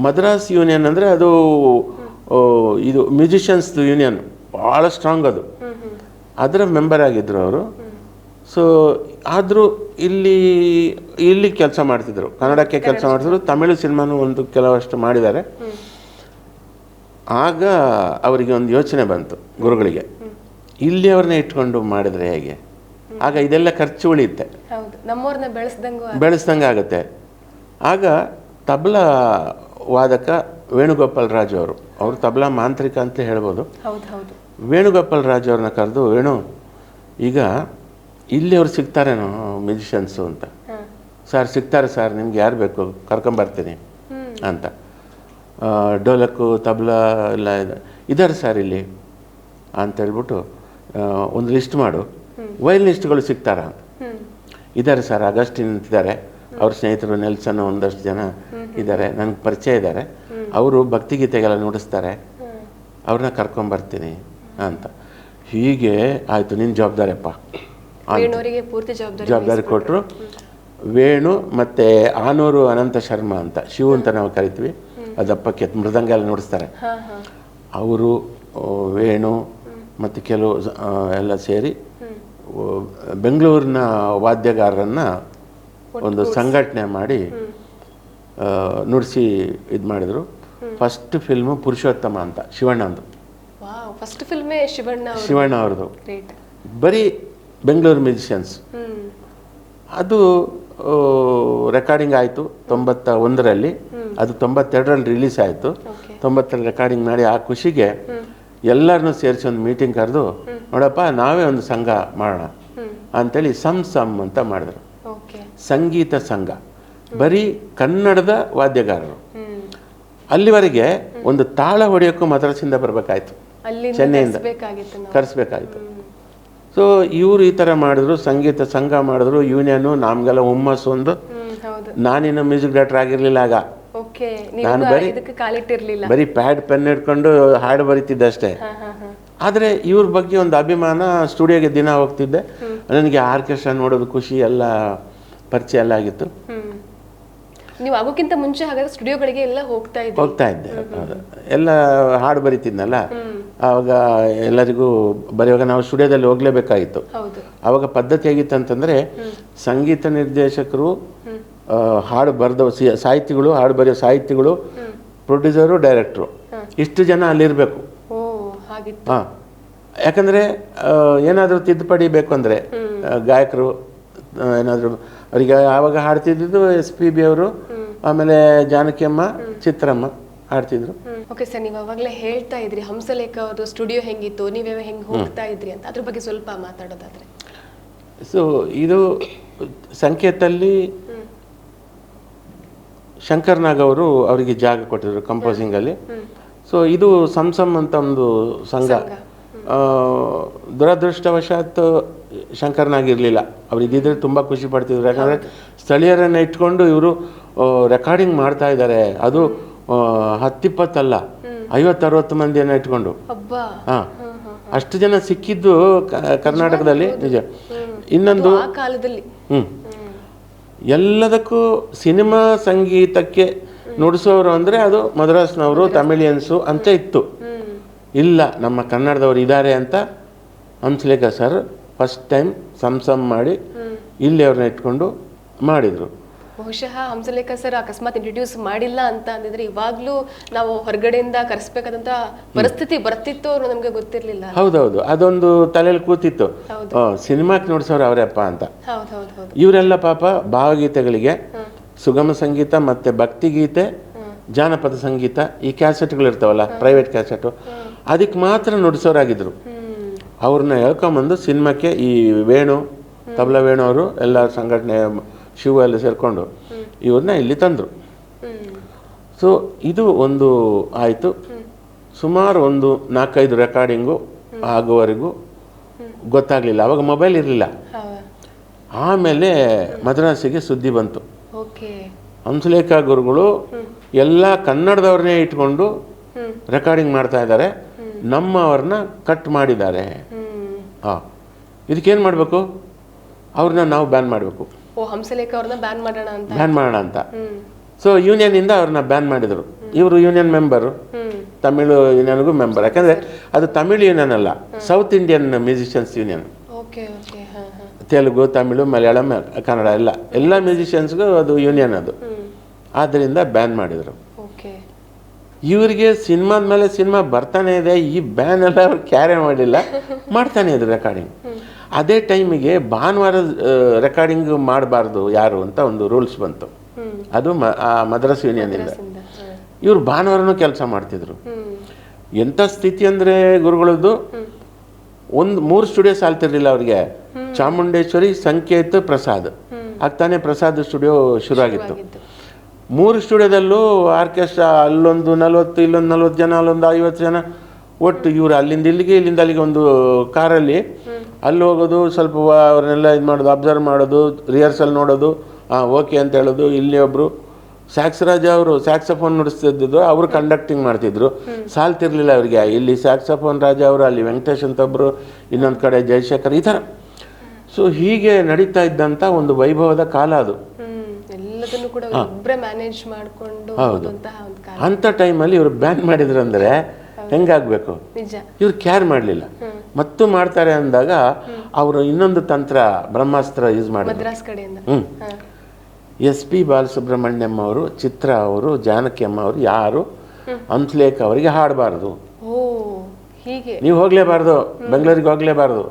ಮದ್ರಾಸ್ ಯೂನಿಯನ್ ಅಂದರೆ ಅದು ಇದು ಮ್ಯೂಸಿಷಿಯನ್ಸ್ ಯೂನಿಯನ್ ಭಾಳ ಸ್ಟ್ರಾಂಗ್ ಅದು. ಅದರ ಮೆಂಬರ್ ಆಗಿದ್ದರು ಅವರು. ಸೊ ಆದರೂ ಇಲ್ಲಿ ಇಲ್ಲಿ ಕೆಲಸ ಮಾಡ್ತಿದ್ರು. ಕನ್ನಡಕ್ಕೆ ಕೆಲಸ ಮಾಡ್ತಿದ್ರು. ತಮಿಳು ಸಿನಿಮಾನು ಒಂದು ಕೆಲವಷ್ಟು ಮಾಡಿದ್ದಾರೆ. ಆಗ ಅವರಿಗೆ ಒಂದು ಯೋಚನೆ ಬಂತು ಗುರುಗಳಿಗೆ. ಇಲ್ಲಿ ಅವ್ರನ್ನ ಇಟ್ಕೊಂಡು ಮಾಡಿದ್ರೆ ಹೇಗೆ? ಆಗ ಇದೆಲ್ಲ ಖರ್ಚು ಉಳಿಯುತ್ತೆ. ಬೆಳೆಸ್ದಂಗೂ ಬೆಳೆಸ್ದಂಗೆ ಆಗುತ್ತೆ. ಆಗ ತಬಲಾ ವಾದಕ ವೇಣುಗೋಪಾಲ್ ರಾಜು ಅವರು ಅವರು ತಬಲಾ ಮಾಂತ್ರಿಕ ಅಂತ ಹೇಳ್ಬೋದು. ವೇಣುಗೋಪಾಲ್ ರಾಜ್ ಅವ್ರನ್ನ ಕರೆದು ವೇಣು ಈಗ ಇಲ್ಲಿ ಅವ್ರು ಸಿಗ್ತಾರೇನೋ ಮ್ಯೂಸಿಷಿಯನ್ಸು ಅಂತ. ಸರ್ ಸಿಗ್ತಾರೆ ಸರ್ ನಿಮ್ಗೆ ಯಾರು ಬೇಕು? ಕರ್ಕೊಂಬರ್ತೀನಿ ಅಂತ. ಡೋಲಕ್ಕು ತಬಲಾ ಎಲ್ಲ ಇದೆ. ಇದ್ದಾರೆ ಸರ್ ಇಲ್ಲಿ ಅಂತ ಹೇಳ್ಬಿಟ್ಟು ಒಂದು ಲಿಸ್ಟ್ ಮಾಡು. ವೈಲಿನಿಸ್ಟ್ಗಳು ಸಿಗ್ತಾರಾ ಇದ್ದಾರೆ ಸರ್ ಅಗಸ್ಟಿನ್ ನಿಂತಿದ್ದಾರೆ. ಅವ್ರ ಸ್ನೇಹಿತರು ನೆಲ್ಸನ್ ಒಂದಷ್ಟು ಜನ ಇದ್ದಾರೆ ನನಗೆ ಪರಿಚಯ ಇದ್ದಾರೆ ಅವರು ಭಕ್ತಿಗೀತೆಗೆಲ್ಲ ನುಡಿಸ್ತಾರೆ. ಅವ್ರನ್ನ ಕರ್ಕೊಂಬರ್ತೀನಿ ಅಂತ. ಹೀಗೆ ಆಯಿತು ನಿನ್ನ ಜವಾಬ್ದಾರಿಯಪ್ಪ. ವೇಣುವರಿಗೆ ಪೂರ್ತಿ ಜವಾಬ್ದಾರಿ ಜವಾಬ್ದಾರಿ ಕೊಟ್ಟರು ವೇಣು ಮತ್ತು ಆನೂರು ಅನಂತ ಶರ್ಮಾ ಅಂತ ಶಿವು ಅಂತ ನಾವು ಕರಿತೀವಿ. ಅದಪ್ಪಕ್ಕೆ ಮೃದಂಗ ಎಲ್ಲ ನುಡಿಸ್ತಾರೆ. ಅವರು ವೇಣು ಮತ್ತು ಕೆಲವು ಎಲ್ಲ ಸೇರಿ ಬೆಂಗಳೂರಿನ ವಾದ್ಯಗಾರರನ್ನು ಒಂದು ಸಂಘಟನೆ ಮಾಡಿ ನುಡಿಸಿ ಇದು ಮಾಡಿದರು. ಫಸ್ಟ್ ಫಿಲ್ಮು ಪುರುಷೋತ್ತಮ ಅಂತ ಶಿವಣ್ಣಂದು. ಫಸ್ಟ್ ಫಿಲ್ಮೇ ಶಿವಣ್ಣ ಶಿವಣ್ಣ ಅವ್ರದ್ದು. ಬರೀ ಬೆಂಗಳೂರು ಮ್ಯೂಸಿಷಿಯನ್ಸ್ ಅದು ರೆಕಾರ್ಡಿಂಗ್ ಆಯಿತು ತೊಂಬತ್ತ ಒಂದರಲ್ಲಿ ಅದು ತೊಂಬತ್ತೆರಡರಲ್ಲಿ ರಿಲೀಸ್ ಆಯಿತು. ತೊಂಬತ್ತರಲ್ಲಿ ರೆಕಾರ್ಡಿಂಗ್ ಮಾಡಿ ಆ ಖುಷಿಗೆ ಎಲ್ಲರನ್ನೂ ಸೇರಿಸಿ ಒಂದು ಮೀಟಿಂಗ್ ಕರೆದು ನೋಡಪ್ಪ ನಾವೇ ಒಂದು ಸಂಘ ಮಾಡೋಣ. ಅಂಥೇಳಿ ಅಂತೇಳಿ ಸಮ್ ಸಮ್ ಅಂತ ಮಾಡಿದ್ರು. ಸಂಗೀತ ಸಂಘ. ಬರೀ ಕನ್ನಡದ ವಾದ್ಯಗಾರರು. ಅಲ್ಲಿವರೆಗೆ ಒಂದು ತಾಳ ಹೊಡೆಯೋಕ್ಕೂ ಮದ್ರಾಸಿಂದ ಬರಬೇಕಾಯ್ತು. ಚೆನ್ನೈಯಿಂದ. ಕರೆಸ್ಬೇಕಾಯ್ತು ಸೊ ಇವರು ಈ ಥರ ಮಾಡಿದ್ರು ಸಂಗೀತ ಸಂಘ ಮಾಡಿದ್ರು ಯೂನಿಯನು ನಮಗೆಲ್ಲ ಹುಮ್ಮಸ್ಸು ಒಂದು. ನಾನಿನ್ನು ಮ್ಯೂಸಿಕ್ ಡೈರೆಕ್ಟರ್ ಆಗಿರಲಿಲ್ಲ ಆಗ. ಓಕೆ ನಾನು ಬರೀ- ಬರೀ ಪ್ಯಾಡ್ ಪೆನ್ ಹಿಡ್ಕೊಂಡು ಹಾಡು ಬರೀತಿದ್ದೆ ಅಷ್ಟೇ ಆದರೆ ಇವ್ರ ಬಗ್ಗೆ ಒಂದು ಅಭಿಮಾನ ಸ್ಟುಡಿಯೋಗೆ ದಿನ ಹೋಗ್ತಿದ್ದೆ. ನನಗೆ ಆರ್ಕೆಸ್ಟ್ರಾ ನೋಡೋದು ಖುಷಿ ಎಲ್ಲ ಪರಿಚಯ ಎಲ್ಲ ಆಗಿತ್ತು. ನೀವು ಆಗೋಕ್ಕಿಂತ ಮುಂಚೆ ಹಾಗಾದ್ರೆ ಸ್ಟುಡಿಯೋಗಳಿಗೆ ಎಲ್ಲ ಹೋಗ್ತಾ ಇದ್ದೆ ಹೋಗ್ತಾ ಇದ್ದೆ. ಎಲ್ಲ ಹಾಡು ಬರೀತಿದ್ನಲ್ಲ. ಆವಾಗ ಎಲ್ಲರಿಗೂ ಬರೆಯುವಾಗ ನಾವು ಸ್ಟುಡಿಯೋದಲ್ಲಿ ಹೋಗಲೇಬೇಕಾಗಿತ್ತು. ಆವಾಗ ಪದ್ಧತಿ ಆಗಿತ್ತು ಅಂತಂದರೆ ಸಂಗೀತ ನಿರ್ದೇಶಕರು ಹಾಡು ಬರೆದ ಸಾಹಿತಿಗಳು ಹಾಡು ಬರೆಯೋ ಸಾಹಿತಿಗಳು ಪ್ರೊಡ್ಯೂಸರು ಡೈರೆಕ್ಟ್ರು. ಇಷ್ಟು ಜನ ಅಲ್ಲಿರಬೇಕು. ಹಾಂ. ಯಾಕಂದರೆ ಏನಾದರೂ ತಿದ್ದುಪಡಿ ಬೇಕು ಅಂದರೆ ಗಾಯಕರು ಏನಾದರೂ ಅವರಿಗೆ ಆವಾಗ ಹಾಡ್ತಿದ್ದು ಎಸ್ ಪಿ ಬಿ ಅವರು ಆಮೇಲೆ ಜಾನಕಿಯಮ್ಮ ಚಿತ್ರಮ್ಮ. ಹಾಡ್ತಿದ್ರು ಓಕೆ ಸರ್ ನೀವು ಅವಾಗಲೇ ಹೇಳ್ತಾ ಇದ್ರಿ ಹಂಸಲೇಖ ಅವರು ಸ್ಟುಡಿಯೋ ಹೆಂಗಿತ್ತು ನೀವೇ ಹೆಂಗೆ ಹೋಗ್ತಾ ಇದ್ರಿ ಅಂತ. ಅದ್ರ ಬಗ್ಗೆ ಸ್ವಲ್ಪ ಮಾತಾಡೋದಾದ್ರೆ. ಸೊ ಇದು ಸಂಕೇತಲ್ಲಿ ಶಂಕರ್ ನಾಗ್ ಅವರು ಅವರಿಗೆ ಜಾಗ ಕೊಟ್ಟಿದ್ರು ಕಂಪೋಸಿಂಗಲ್ಲಿ ಸೊ ಇದು ಸಂಸಮ್ ಅಂತ ಒಂದು ಸಂಘ. ದುರದೃಷ್ಟವಶಾತ್ ಶಂಕರ್ ನಾಗ್ ಇರಲಿಲ್ಲ. ಅವ್ರು ಇದ್ದಿದ್ರೆ ತುಂಬ ಖುಷಿ ಪಡ್ತಿದ್ರು. ಯಾಕಂದ್ರೆ ಸ್ಥಳೀಯರನ್ನು ಇಟ್ಕೊಂಡು ಇವರು ರೆಕಾರ್ಡಿಂಗ್ ಮಾಡ್ತಾ ಇದ್ದಾರೆ ಅದು ಹತ್ತಿಪ್ಪತ್ತಲ್ಲ ಐವತ್ತರವತ್ತು ಮಂದಿಯನ್ನು ಇಟ್ಕೊಂಡು. ಹಾ. ಅಷ್ಟು ಜನ ಸಿಕ್ಕಿದ್ದು ಕರ್ನಾಟಕದಲ್ಲಿ. ನಿಜ. ಇನ್ನೊಂದು ಕಾಲದಲ್ಲಿ. ಹ್ಞೂ ಎಲ್ಲದಕ್ಕೂ ಸಿನಿಮಾ ಸಂಗೀತಕ್ಕೆ ನುಡಿಸೋರು ಅಂದರೆ ಅದು ಮದ್ರಾಸ್ನವರು ತಮಿಳಿಯನ್ಸು ಅಂತ ಇತ್ತು. ಇಲ್ಲ ನಮ್ಮ ಕನ್ನಡದವ್ರು ಇದ್ದಾರೆ ಅಂತ ಹಂಸಲೇಖ ಸರ್ ಫಸ್ಟ್ ಟೈಮ್ ಸಂಸಮ್ ಮಾಡಿ ಇಲ್ಲಿ ಅವ್ರನ್ನ ಇಟ್ಕೊಂಡು ಮಾಡಿದರು. ಬಹುಶಃ ಹಂಸಲೇಖ ಸರ್ ಅಕಸ್ಮಾತ್ ಇಂಟ್ರೊಡ್ಯೂಸ್ ಮಾಡಿಲ್ಲ ಅಂತ ಅಂದಿದ್ರೆ ಇವಾಗ್ಲೂ ನಾವು ಹೊರಗಡೆಯಿಂದ ಕರೆಸ್ಬೇಕಾದಂತ ಪರಿಸ್ಥಿತಿ ಬರ್ತಿತ್ತು ಅವರು ನಮ್ಗೆ ಗೊತ್ತಿರ್ಲಿಲ್ಲ. ಹೌದೌದು. ಅದೊಂದು ತಲೆಯಲ್ಲಿ ಕೂತಿತ್ತು. ಸಿನಿಮಾಕ್ಕೆ ನೋಡ್ಸೋರು ಅವರಪ್ಪ ಅಂತ. ಇವರೆಲ್ಲ ಪಾಪ ಭಾವಗೀತೆಗಳಿಗೆ ಸುಗಮ ಸಂಗೀತ ಮತ್ತು ಭಕ್ತಿಗೀತೆ ಜಾನಪದ ಸಂಗೀತ ಈ ಕ್ಯಾಸೆಟ್ಗಳು ಇರ್ತಾವಲ್ಲ ಪ್ರೈವೇಟ್ ಕ್ಯಾಸೆಟು ಅದಕ್ಕೆ ಮಾತ್ರ ನುಡಿಸೋರಾಗಿದ್ರು. ಅವ್ರನ್ನ ಹೇಳ್ಕೊಂಬಂದು ಸಿನಿಮಾಕ್ಕೆ ಈ ವೇಣು ತಬಲ ವೇಣು ಅವರು ಎಲ್ಲ ಸಂಘಟನೆ ಶಿವ ಎಲ್ಲ ಸೇರಿಕೊಂಡು ಇವ್ರನ್ನ ಇಲ್ಲಿ ತಂದರು. ಸೊ ಇದು ಒಂದು ಆಯಿತು. ಸುಮಾರು ಒಂದು ನಾಲ್ಕೈದು ರೆಕಾರ್ಡಿಂಗು ಆಗುವವರೆಗೂ ಗೊತ್ತಾಗಲಿಲ್ಲ. ಅವಾಗ ಮೊಬೈಲ್ ಇರಲಿಲ್ಲ. ಆಮೇಲೆ ಮದ್ರಾಸಿಗೆ ಸುದ್ದಿ ಬಂತು. ಓಕೆ. ಹಂಸಲೇಖ ಗುರುಗಳು ಎಲ್ಲ ಕನ್ನಡದವ್ರನ್ನೇ ಇಟ್ಕೊಂಡು ರೆಕಾರ್ಡಿಂಗ್ ಮಾಡ್ತಾ ಇದ್ದಾರೆ. ನಮ್ಮವ್ರನ್ನ ಕಟ್ ಮಾಡಿದ್ದಾರೆ. ಹಾಂ. ಇದಕ್ಕೇನು ಮಾಡಬೇಕು? ಅವ್ರನ್ನ ನಾವು ಬ್ಯಾನ್ ಮಾಡಬೇಕು. ಓ ಹಂಸಲೇಖ ಅವ್ರನ್ನ ಬ್ಯಾನ್ ಮಾಡೋಣ ಅಂತ. ಬ್ಯಾನ್ ಮಾಡೋಣ ಅಂತ. ಸೊ ಯೂನಿಯನ್ ಇಂದ ಅವ್ರನ್ನ ಬ್ಯಾನ್ ಮಾಡಿದರು. ಇವರು ಯೂನಿಯನ್ ಮೆಂಬರು ತಮಿಳು ಯೂನಿಯನ್ಗೂ ಮೆಂಬರ್ ಯಾಕಂದ್ರೆ ಅದು ತಮಿಳು ಯೂನಿಯನ್ ಅಲ್ಲ south Indian musicians union Telugu Tamil Malayalam Kannada ಎಲ್ಲ. ಎಲ್ಲ ಮ್ಯೂಸಿಷಿಯನ್ಸ್ಗೂ ಅದು ಯೂನಿಯನ್ ಅದು. ಆದ್ದರಿಂದ ಬ್ಯಾನ್ ಮಾಡಿದರು. ಇವರಿಗೆ ಸಿನಿಮಾದ ಮೇಲೆ ಸಿನಿಮಾ ಬರ್ತಾನೆ ಇದೆ ಈ ಬ್ಯಾನ್ ಎಲ್ಲ ಅವ್ರು ಕ್ಯಾರಿ ಮಾಡಿಲ್ಲ ಮಾಡ್ತಾನೆ ಇದ್ರು ರೆಕಾರ್ಡಿಂಗ್ ಅದೇ ಟೈಮಿಗೆ ಭಾನುವಾರ ರೆಕಾರ್ಡಿಂಗ್ ಮಾಡಬಾರ್ದು ಯಾರು ಅಂತ ಒಂದು ರೂಲ್ಸ್ ಬಂತು. ಅದು ಮ ಆ ಮದ್ರಾಸ್ ಹಾ. ಇವ್ರು ಭಾನುವಾರನೂ ಕೆಲಸ ಮಾಡ್ತಿದ್ರು. ಎಂಥ ಸ್ಥಿತಿ ಅಂದರೆ ಗುರುಗಳದ್ದು ಒಂದು ಮೂರು ಸ್ಟುಡಿಯೋ ಸಾಲ್ತಿರ್ಲಿಲ್ಲ ಅವ್ರಿಗೆ. ಚಾಮುಂಡೇಶ್ವರಿ ಸಂಕೇತ್ ಪ್ರಸಾದ್. ಆಗ್ತಾನೆ ಪ್ರಸಾದ್ ಸ್ಟುಡಿಯೋ ಶುರು ಆಗಿತ್ತು ಮೂರು ಸ್ಟುಡಿಯೋದಲ್ಲೂ ಆರ್ಕೆಸ್ಟ್ರಾ ಅಲ್ಲೊಂದು ನಲ್ವತ್ತು ಇಲ್ಲೊಂದು ನಲ್ವತ್ತು ಜನ ಅಲ್ಲೊಂದು ಐವತ್ತು ಜನ. ಒಟ್ಟು ಇವರು ಅಲ್ಲಿಂದ ಇಲ್ಲಿಗೆ ಇಲ್ಲಿಂದ ಅಲ್ಲಿಗೆ ಒಂದು ಕಾರಲ್ಲಿ ಅಲ್ಲಿ ಹೋಗೋದು ಸ್ವಲ್ಪ ಅವ್ರನ್ನೆಲ್ಲ ಇದು ಮಾಡೋದು ಅಬ್ಸರ್ವ್ ಮಾಡೋದು ರಿಹರ್ಸಲ್ ನೋಡೋದು ಹಾಂ ಓಕೆ ಅಂತ ಹೇಳೋದು ಇಲ್ಲಿ ಒಬ್ಬರು ಸ್ಯಾಕ್ಸ್ ರಾಜ ಅವರು ಸ್ಯಾಕ್ಸಫೋನ್ ನುಡಿಸ್ತಿದ್ದು ಅವರು ಕಂಡಕ್ಟಿಂಗ್ ಮಾಡ್ತಿದ್ರು. ಸಾಲ್ತಿರ್ಲಿಲ್ಲ ಅವರಿಗೆ. ಇಲ್ಲಿ ಸ್ಯಾಕ್ಸಫೋನ್ ರಾಜ ಅವರು ಅಲ್ಲಿ ವೆಂಕಟೇಶ್ ಅಂತ ಒಬ್ಬರು ಇನ್ನೊಂದು ಕಡೆ ಜಯಶೇಖರ್ ಈ ಥರ. ಸೊ ಹೀಗೆ ನಡೀತಾ ಇದ್ದಂಥ ಒಂದು ವೈಭವದ ಕಾಲ ಅದು. ಎಲ್ಲದನ್ನು ಕೂಡ ಒಬ್ಬರೇ ಮ್ಯಾನೇಜ್ ಮಾಡ್ಕೊಂಡು ಅಂಥ ಟೈಮಲ್ಲಿ ಇವರು ಬ್ಯಾನ್ ಮಾಡಿದ್ರು ಅಂದರೆ ಹೆಂಗಾಗಬೇಕು? ಇವ್ರು ಕ್ಯಾರ್ ಮಾಡಲಿಲ್ಲ. ಮತ್ತು ಮಾಡ್ತಾರೆ ಅಂದಾಗ ಅವರು ಇನ್ನೊಂದು ತಂತ್ರ ಬ್ರಹ್ಮಾಸ್ತ್ರ ಯೂಸ್ ಮಾಡಿದ್ರು. ಹ್ಞೂ ಎಸ್ ಪಿ ಬಾಲಸುಬ್ರಹ್ಮಣ್ಯಂ ಅವರು ಚಿತ್ರ ಅವರು ಜಾನಕಿ ಅಮ್ಮ ಅವರು ಯಾರು? ಅಂತ್ಲೇಖ ಅವರಿಗೆ ಹಾಡಬಾರ್ದು. ನೀವು ಹೋಗ್ಲೇಬಾರ್ದು. ಬೆಂಗಳೂರಿಗೆ ಹೋಗ್ಲೇಬಾರ್ದು.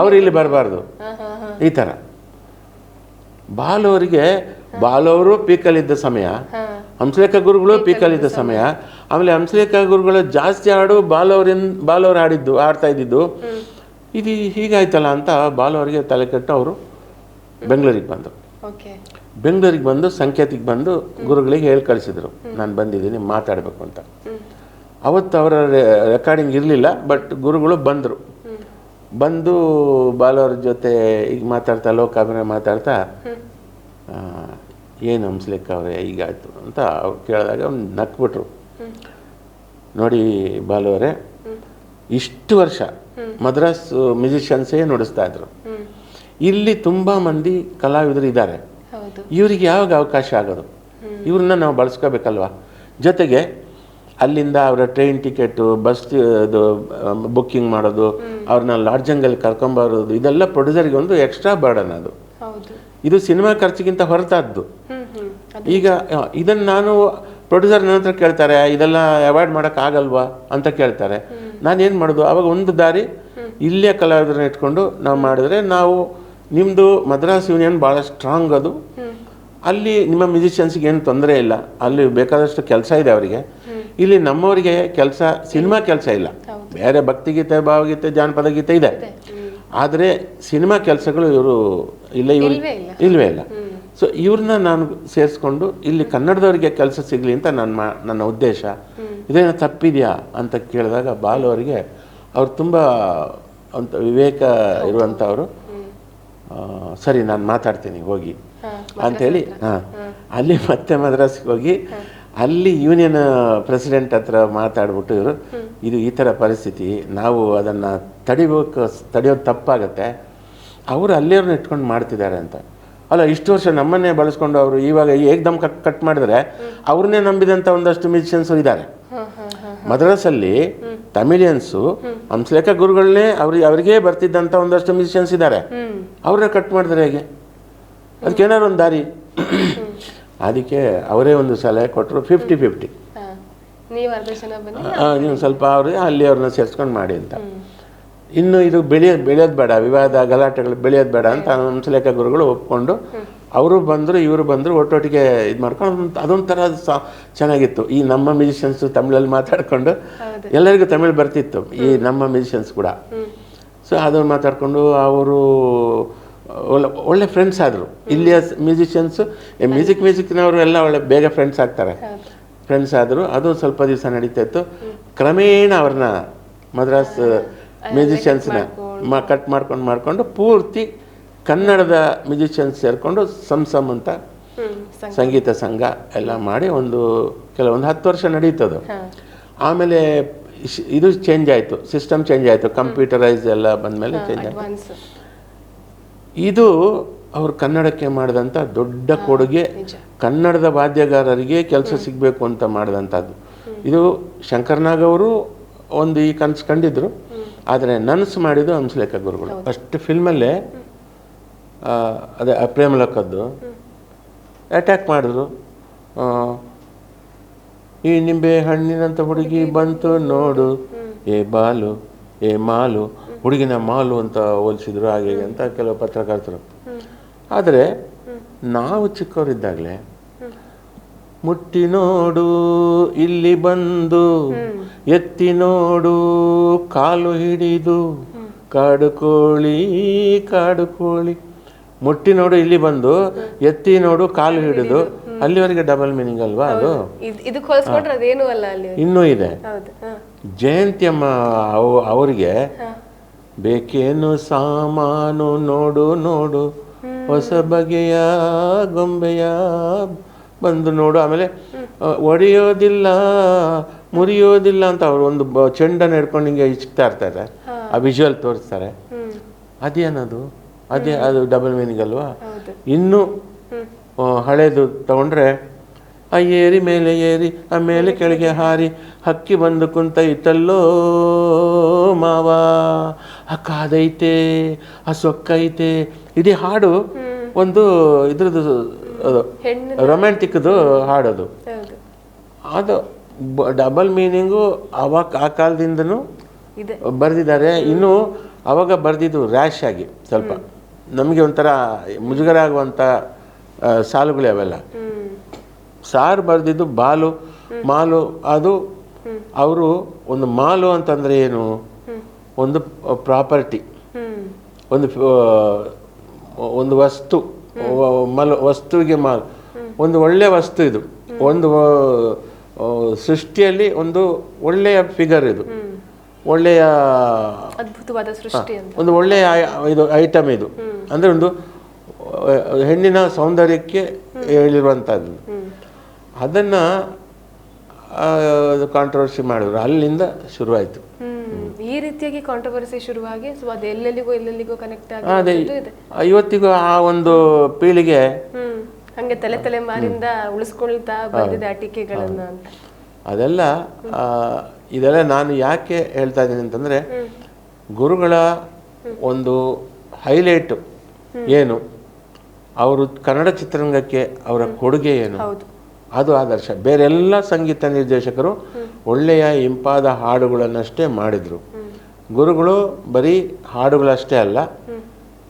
ಅವ್ರು ಇಲ್ಲಿ ಬರಬಾರ್ದು. ಈ ಥರ ಬಾಲವರಿಗೆ ಬಾಲವರು ಪೀಕಲ್ಲಿದ್ದ ಸಮಯ. ಹಂಸಲೇಖ ಗುರುಗಳು ಪೀಕಲ್ಲಿದ್ದ ಸಮಯ. ಆಮೇಲೆ ಹಂಸಲೇಖ ಗುರುಗಳು ಜಾಸ್ತಿ ಹಾಡು ಬಾಲವರಿನ್ ಬಾಲವ್ರು ಆಡಿದ್ದು ಆಡ್ತಾ ಇದ್ದಿದ್ದು. ಇದು ಹೀಗಾಯ್ತಲ್ಲ ಅಂತ ಬಾಲವರಿಗೆ ತಲೆ ಕೆಟ್ಟು ಅವರು ಬೆಂಗಳೂರಿಗೆ ಬಂದರು ಬೆಂಗಳೂರಿಗೆ ಬಂದು ಸಂಕೇತಿಗೆ ಬಂದು ಗುರುಗಳಿಗೆ ಹೇಳಿ ಕಳಿಸಿದರು. ನಾನು ಬಂದಿದ್ದೀನಿ ಮಾತಾಡಬೇಕು ಅಂತ. ಅವತ್ತು ಅವರ ರೆಕಾರ್ಡಿಂಗ್ ಇರಲಿಲ್ಲ ಬಟ್ ಗುರುಗಳು ಬಂದರು. ಬಂದು ಬಾಲವ್ರ ಜೊತೆ ಈಗ ಮಾತಾಡ್ತಾ ಲೋಕಾಭಿನಯ ಮಾತಾಡ್ತಾ ಏನು ಹಂಸ್ಲಿಕ್ಕೆ ಅವರೇ ಈಗಾಯಿತು ಅಂತ ಅವ್ರು ಕೇಳಿದಾಗ ಅವ್ನು ನಕ್ಬಿಟ್ರು. ನೋಡಿ ಬಾಲವರೇ ಇಷ್ಟು ವರ್ಷ ಮದ್ರಾಸ್ ಮ್ಯೂಸಿಷಿಯನ್ಸೇ ನುಡಿಸ್ತಾ ಇದ್ರು. ಇಲ್ಲಿ ತುಂಬ ಮಂದಿ ಕಲಾವಿದರು ಇದ್ದಾರೆ. ಇವರಿಗೆ ಯಾವಾಗ ಅವಕಾಶ ಆಗೋದು? ಇವ್ರನ್ನ ನಾವು ಬಳಸ್ಕೋಬೇಕಲ್ವಾ? ಜೊತೆಗೆ ಅಲ್ಲಿಂದ ಅವರ ಟ್ರೈನ್ ಟಿಕೆಟು ಬಸ್ ಇದು ಬುಕ್ಕಿಂಗ್ ಮಾಡೋದು ಅವ್ರನ್ನ ಲಾಡ್ಜಂಗಲ್ಲಿ ಕರ್ಕೊಂಬರೋದು ಇದೆಲ್ಲ ಪ್ರೊಡ್ಯೂಸರ್ಗೆ ಒಂದು ಎಕ್ಸ್ಟ್ರಾ ಬರ್ಡನ್ ಅದು. ಇದು ಸಿನಿಮಾ ಖರ್ಚಿಗಿಂತ ಹೊರತಾದ್ದು. ಅದು ಈಗ ಇದನ್ನು ನಾನು ಪ್ರೊಡ್ಯೂಸರ್ ನನ್ನ ಹತ್ರ ಕೇಳ್ತಾರೆ ಇದೆಲ್ಲ ಅವಾಯ್ಡ್ ಮಾಡೋಕ್ಕಾಗಲ್ವಾ ಅಂತ ಕೇಳ್ತಾರೆ. ನಾನು ಏನು ಮಾಡೋದು? ಅವಾಗ ಒಂದು ದಾರಿ ಇಲ್ಲೇ ಕಲಾವಿದರನ್ನ ಇಟ್ಕೊಂಡು ನಾವು ಮಾಡಿದ್ರೆ ನಾವು ನಿಮ್ಮದು ಮದ್ರಾಸ್ ಯೂನಿಯನ್ ಭಾಳ ಸ್ಟ್ರಾಂಗ್ ಅದು. ಅಲ್ಲಿ ನಿಮ್ಮ ಮ್ಯೂಸಿಷಿಯನ್ಸ್ಗೆ ಏನು ತೊಂದರೆ ಇಲ್ಲ. ಅಲ್ಲಿ ಬೇಕಾದಷ್ಟು ಕೆಲಸ ಇದೆ ಅವರಿಗೆ. ಇಲ್ಲಿ ನಮ್ಮವರಿಗೆ ಕೆಲಸ ಸಿನಿಮಾ ಕೆಲಸ ಇಲ್ಲ. ಬೇರೆ ಭಕ್ತಿಗೀತೆ ಭಾವಗೀತೆ ಜಾನಪದ ಗೀತೆ ಇದೆ. ಇದೆ. ಆದರೆ ಸಿನಿಮಾ ಕೆಲಸಗಳು ಇವರು ಇಲ್ಲ ಇವರು ಇಲ್ವೇ ಇಲ್ಲ. ಸೊ ಇವ್ರನ್ನ ನಾನು ಸೇರಿಸ್ಕೊಂಡು ಇಲ್ಲಿ ಕನ್ನಡದವರಿಗೆ ಕೆಲಸ ಸಿಗಲಿ ಅಂತ ನನ್ನ ಮಾ ನನ್ನ ಉದ್ದೇಶ. ಇದೇನೋ ತಪ್ಪಿದೆಯಾ ಅಂತ ಕೇಳಿದಾಗ ಬಾಲು ಅವರಿಗೆ ಅವ್ರು ತುಂಬ ಅಂತ ವಿವೇಕ ಇರುವಂಥವ್ರು. ಸರಿ ನಾನು ಮಾತಾಡ್ತೀನಿ ಹೋಗಿ. ಅಂಥೇಳಿ ಹಾಂ. ಅಲ್ಲಿ ಮತ್ತೆ ಮದ್ರಾಸ್ಗೆ ಹೋಗಿ ಅಲ್ಲಿ ಯೂನಿಯನ್ ಪ್ರೆಸಿಡೆಂಟ್ ಹತ್ರ ಮಾತಾಡ್ಬಿಟ್ಟು ಇವರು ಇದು ಈ ಥರ ಪರಿಸ್ಥಿತಿ ನಾವು ಅದನ್ನು ತಡಿಬೇಕು ತಡೆಯೋದು ತಪ್ಪಾಗತ್ತೆ ಅವರು ಅಲ್ಲಿಯವ್ರನ್ನ ಇಟ್ಕೊಂಡು ಮಾಡ್ತಿದ್ದಾರೆ ಅಂತ. ಅಲ್ಲ ಇಷ್ಟು ವರ್ಷ ನಮ್ಮನ್ನೇ ಬಳಸ್ಕೊಂಡು ಅವರು ಇವಾಗ ಏಕ್ದಮ್ ಕಟ್ ಕಟ್ ಮಾಡಿದ್ರೆ ಅವ್ರನ್ನೇ ನಂಬಿದಂಥ ಒಂದಷ್ಟು ಮ್ಯೂಸಿಷಿಯನ್ಸು ಇದ್ದಾರೆ. ಮದ್ರಾಸಲ್ಲಿ ತಮಿಳಿಯನ್ಸು ಹಂಸಲೇಖ ಗುರುಗಳನ್ನೇ ಅವ್ರಿಗೆ ಅವರಿಗೆ ಬರ್ತಿದ್ದಂಥ ಒಂದಷ್ಟು ಮ್ಯೂಸಿಷಿಯನ್ಸ್ ಇದ್ದಾರೆ. ಅವ್ರನ್ನ ಕಟ್ ಮಾಡಿದ್ರೆ ಹೇಗೆ? ಅದಕ್ಕೆ ಏನಾದ್ರು ಒಂದು ದಾರಿ. ಅದಕ್ಕೆ ಅವರೇ ಒಂದು ಸಲಹೆ ಕೊಟ್ಟರು ಫಿಫ್ಟಿ ಫಿಫ್ಟಿ ನೀವು ಸ್ವಲ್ಪ ಅವ್ರಿಗೆ ಅಲ್ಲಿ ಅವ್ರನ್ನ ಸೇರಿಸ್ಕೊಂಡು ಮಾಡಿ ಅಂತ. ಇನ್ನು ಇದು ಬೆಳೆಯೋದು ಬೆಳೆಯೋದು ಬೇಡ ವಿವಾದ ಗಲಾಟೆಗಳು ಬೆಳೆಯೋದು ಬೇಡ ಅಂತ ಹಂಸಲೇಖ ಗುರುಗಳು ಒಪ್ಕೊಂಡು ಅವರು ಬಂದರು ಇವರು ಬಂದರು ಒಟ್ಟೊಟ್ಟಿಗೆ ಇದು ಮಾಡ್ಕೊಂಡು ಅದೊಂದು ಅದೊಂಥರ ಸಾ ಚೆನ್ನಾಗಿತ್ತು. ಈ ನಮ್ಮ ಮ್ಯೂಸಿಷಿಯನ್ಸು ತಮಿಳಲ್ಲಿ ಮಾತಾಡಿಕೊಂಡು ಎಲ್ಲರಿಗೂ ತಮಿಳು ಬರ್ತಿತ್ತು ಈ ನಮ್ಮ ಮ್ಯೂಸಿಷಿಯನ್ಸ್ ಕೂಡ. ಸೊ ಅದನ್ನು ಮಾತಾಡಿಕೊಂಡು ಅವರು ಒಳ್ಳೆ ಒಳ್ಳೆ ಫ್ರೆಂಡ್ಸ್ ಆದರು. ಇಲ್ಲಿಯ ಮ್ಯೂಸಿಷಿಯನ್ಸು ಮ್ಯೂಸಿಕ್ ಮ್ಯೂಸಿಕ್ನವರು ಎಲ್ಲ ಒಳ್ಳೆ ಬೇಗ ಫ್ರೆಂಡ್ಸ್ ಆಗ್ತಾರೆ. ಫ್ರೆಂಡ್ಸ್ ಆದರು ಅದು ಸ್ವಲ್ಪ ದಿವಸ ನಡೀತಾ ಇತ್ತು. ಕ್ರಮೇಣ ಅವ್ರನ್ನ ಮದ್ರಾಸ್ ಮ್ಯೂಸಿಷಿಯನ್ಸ್ನ ಮಾ ಕಟ್ ಮಾಡ್ಕೊಂಡು ಮಾಡ್ಕೊಂಡು ಪೂರ್ತಿ ಕನ್ನಡದ ಮ್ಯೂಸಿಷಿಯನ್ಸ್ ಸೇರಿಕೊಂಡು ಸಂಸಮ್ ಅಂತ ಸಂಗೀತ. ಸಂಘ ಎಲ್ಲ ಮಾಡಿ ಒಂದು ಕೆಲವೊಂದು ಹತ್ತು ವರ್ಷ ನಡೀತದು. ಆಮೇಲೆ ಇದು ಚೇಂಜ್ ಆಯಿತು ಸಿಸ್ಟಮ್ ಚೇಂಜ್ ಆಯಿತು ಕಂಪ್ಯೂಟರೈಸ್ ಎಲ್ಲ ಬಂದಮೇಲೆ ಚೇಂಜ್ ಆಯಿತು. ಇದು ಅವರು ಕನ್ನಡಕ್ಕೆ ಮಾಡಿದಂಥ ದೊಡ್ಡ ಕೊಡುಗೆ ಕನ್ನಡದ ವಾದ್ಯಗಾರರಿಗೆ ಕೆಲಸ ಸಿಗಬೇಕು ಅಂತ ಮಾಡಿದಂಥದ್ದು ಇದು ಶಂಕರ್ನಾಗ್ ಅವರು ಒಂದು ಈ ಕನಸು ಕಂಡಿದ್ರು. ಆದರೆ ನನಸು ಮಾಡಿದ್ದು ಹಂಸಲೇಖ ಗುರುಗಳು. ಫಸ್ಟ್ ಫಿಲ್ಮಲ್ಲೇ ಅದೇ ಅಪ್ರೇಮ ಪ್ರೇಮಲಕ್ಕದ್ದು ಅಟ್ಯಾಕ್ ಮಾಡಿದ್ರು. ಈ ನಿಂಬೆ ಹಣ್ಣಿನಂಥ ಹುಡುಗಿ ಬಂತು ನೋಡು. ಏ ಬಾಲು ಏ ಮಾಲು. ಹುಡುಗಿನ ಮಾಲು ಅಂತ ಹೋಲಿಸಿದ್ರು ಹಾಗೆ ಅಂತ ಕೆಲವು ಪತ್ರಕರ್ತರು. ಆದರೆ ನಾವು ಚಿಕ್ಕವರಿದ್ದಾಗಲೇ ಮುಟ್ಟಿ ನೋಡು ಇಲ್ಲಿ ಬಂದು ಎತ್ತಿ ನೋಡು ಕಾಲು ಹಿಡಿದು ಕಾಡು ಕೋಳಿ ಕಾಡು ಕೋಳಿ. ಮುಟ್ಟಿ ನೋಡು ಇಲ್ಲಿ ಬಂದು ಎತ್ತಿ ನೋಡು ಕಾಲು ಹಿಡಿದು. ಅಲ್ಲಿವರೆಗೆ ಡಬಲ್ ಮೀನಿಂಗ್ ಅಲ್ವಾ ಅದು? ಇನ್ನೂ ಇದೆ. ಹೌದು. ಅಮ್ಮ ಅವರಿಗೆ ಬೇಕೇನು ಸಾಮಾನು ನೋಡು ನೋಡು. ಹೊಸ ಬಗೆಯ ಗೊಂಬೆಯ ಬಂದು ನೋಡು. ಆಮೇಲೆ ಒಡೆಯೋದಿಲ್ಲ ಮುರಿಯೋದಿಲ್ಲ ಅಂತ ಅವರು ಒಂದು ಚೆಂಡನ್ನು ಹಿಡ್ಕೊಂಡು ಹಿಂಗೆ ಇಚ್ತಾ ಇರ್ತಾರೆ ಆ ವಿಜುವಲ್ ತೋರಿಸ್ತಾರೆ. ಅದೇನದು? ಅದೇ ಅದು ಡಬಲ್ ಮೀನಿಂಗ್ ಅಲ್ವಾ? ಇನ್ನು ಹಳೇದು ತಗೊಂಡ್ರೆ ಆ ಏರಿ ಮೇಲೆ ಏರಿ ಆ ಮೇಲೆ ಕೆಳಗೆ ಹಾರಿ ಹಕ್ಕಿ ಬಂದು ಕುಂತ ಇತ್ತಲ್ಲೋ ಮಾವ ಆ ಕಾದೈತೆ ಆ ಸೊಕ್ಕೈತೆ. ಇಡೀ ಹಾಡು ಒಂದು ಇದ್ರದ್ದು ರೊಮ್ಯಾಂಟಿಕ್ದು ಹಾಡೋದು. ಅದು ಡಬಲ್ ಮೀನಿಂಗು ಅವಾಗ ಆ ಕಾಲದಿಂದನೂ ಇದೆ. ಬರೆದಿದ್ದಾರೆ. ಇನ್ನು ಅವಾಗ ಬರೆದಿದ್ದು ರ್ಯಾಶ್ ಆಗಿ ಸ್ವಲ್ಪ. ನಮಗೆ ಒಂಥರ ಮುಜುಗರ ಆಗುವಂಥ ಸಾಲುಗಳು ಅವೆಲ್ಲ. ಸಾರು ಬರೆದಿದ್ದು ಬಾಲು ಮಾಲು ಅದು ಅವರು ಒಂದು ಮಾಲು ಅಂತಂದರೆ ಏನು? ಒಂದು ಪ್ರಾಪರ್ಟಿ. ಒಂದು ಒಂದು ವಸ್ತು. ಮಲ್ ವಸ್ತುವಿಗೆ ಮಾಲ್. ಒಂದು ಒಳ್ಳೆಯ ವಸ್ತು ಇದು. ಒಂದು ಸೃಷ್ಟಿಯಲ್ಲಿ ಒಂದು ಒಳ್ಳೆಯ ಫಿಗರ್ ಇದು. ಒಳ್ಳೆಯ ಅದ್ಭುತವಾದ ಸೃಷ್ಟಿ ಒಂದು ಒಳ್ಳೆಯ ಇದು ಐಟಮ್ ಇದು. ಅಂದರೆ ಒಂದು ಹೆಣ್ಣಿನ ಸೌಂದರ್ಯಕ್ಕೆ ಹೇಳಿರುವಂಥದ್ದು. ಅದನ್ನು ಕಾಂಟ್ರವರ್ಸಿ ಮಾಡಿದ್ರು. ಅಲ್ಲಿಂದ ಶುರುವಾಯಿತು. ಈ ರೀತಿಯಾಗಿ ಕಾಂಟ್ರವರ್ಸಿ ಶುರುವಾಗಿ ಸೊ ಅದು ಎಲ್ಲೆಲ್ಲಿಗೂ ಎಲ್ಲೆಲ್ಲಿಗೂ ಕನೆಕ್ಟ್ ಆಗಿದೆ ಅದೇ ಇವತ್ತಿಗೂ ಆ ಒಂದು ಪೀಳಿಗೆ ಹಂಗೆ ತಲೆ ತಲೆಮಾರಿಂದ ಉಳಿಸ್ಕೊಳ್ತಾ ಬಂದಿದೆ ಆ ಟೀಕೆಗಳನ್ನ ಅಂತ. ಅದೆಲ್ಲ ಆ, ಇದೆಲ್ಲ ನಾನು ಯಾಕೆ ಹೇಳ್ತಾ ಇದ್ದೀನಿ ಅಂತಂದರೆ ಗುರುಗಳ ಒಂದು ಹೈಲೈಟ್ ಏನು? ಅವರು ಕನ್ನಡ ಚಿತ್ರರಂಗಕ್ಕೆ ಅವರ ಕೊಡುಗೆ ಏನು? ಹೌದು. ಅದು ಆದರ್ಶ. ಬೇರೆಲ್ಲ ಸಂಗೀತ ನಿರ್ದೇಶಕರು ಒಳ್ಳೆಯ ಇಂಪಾದ ಹಾಡುಗಳನ್ನಷ್ಟೇ ಮಾಡಿದರು. ಗುರುಗಳು ಬರೀ ಹಾಡುಗಳಷ್ಟೇ ಅಲ್ಲ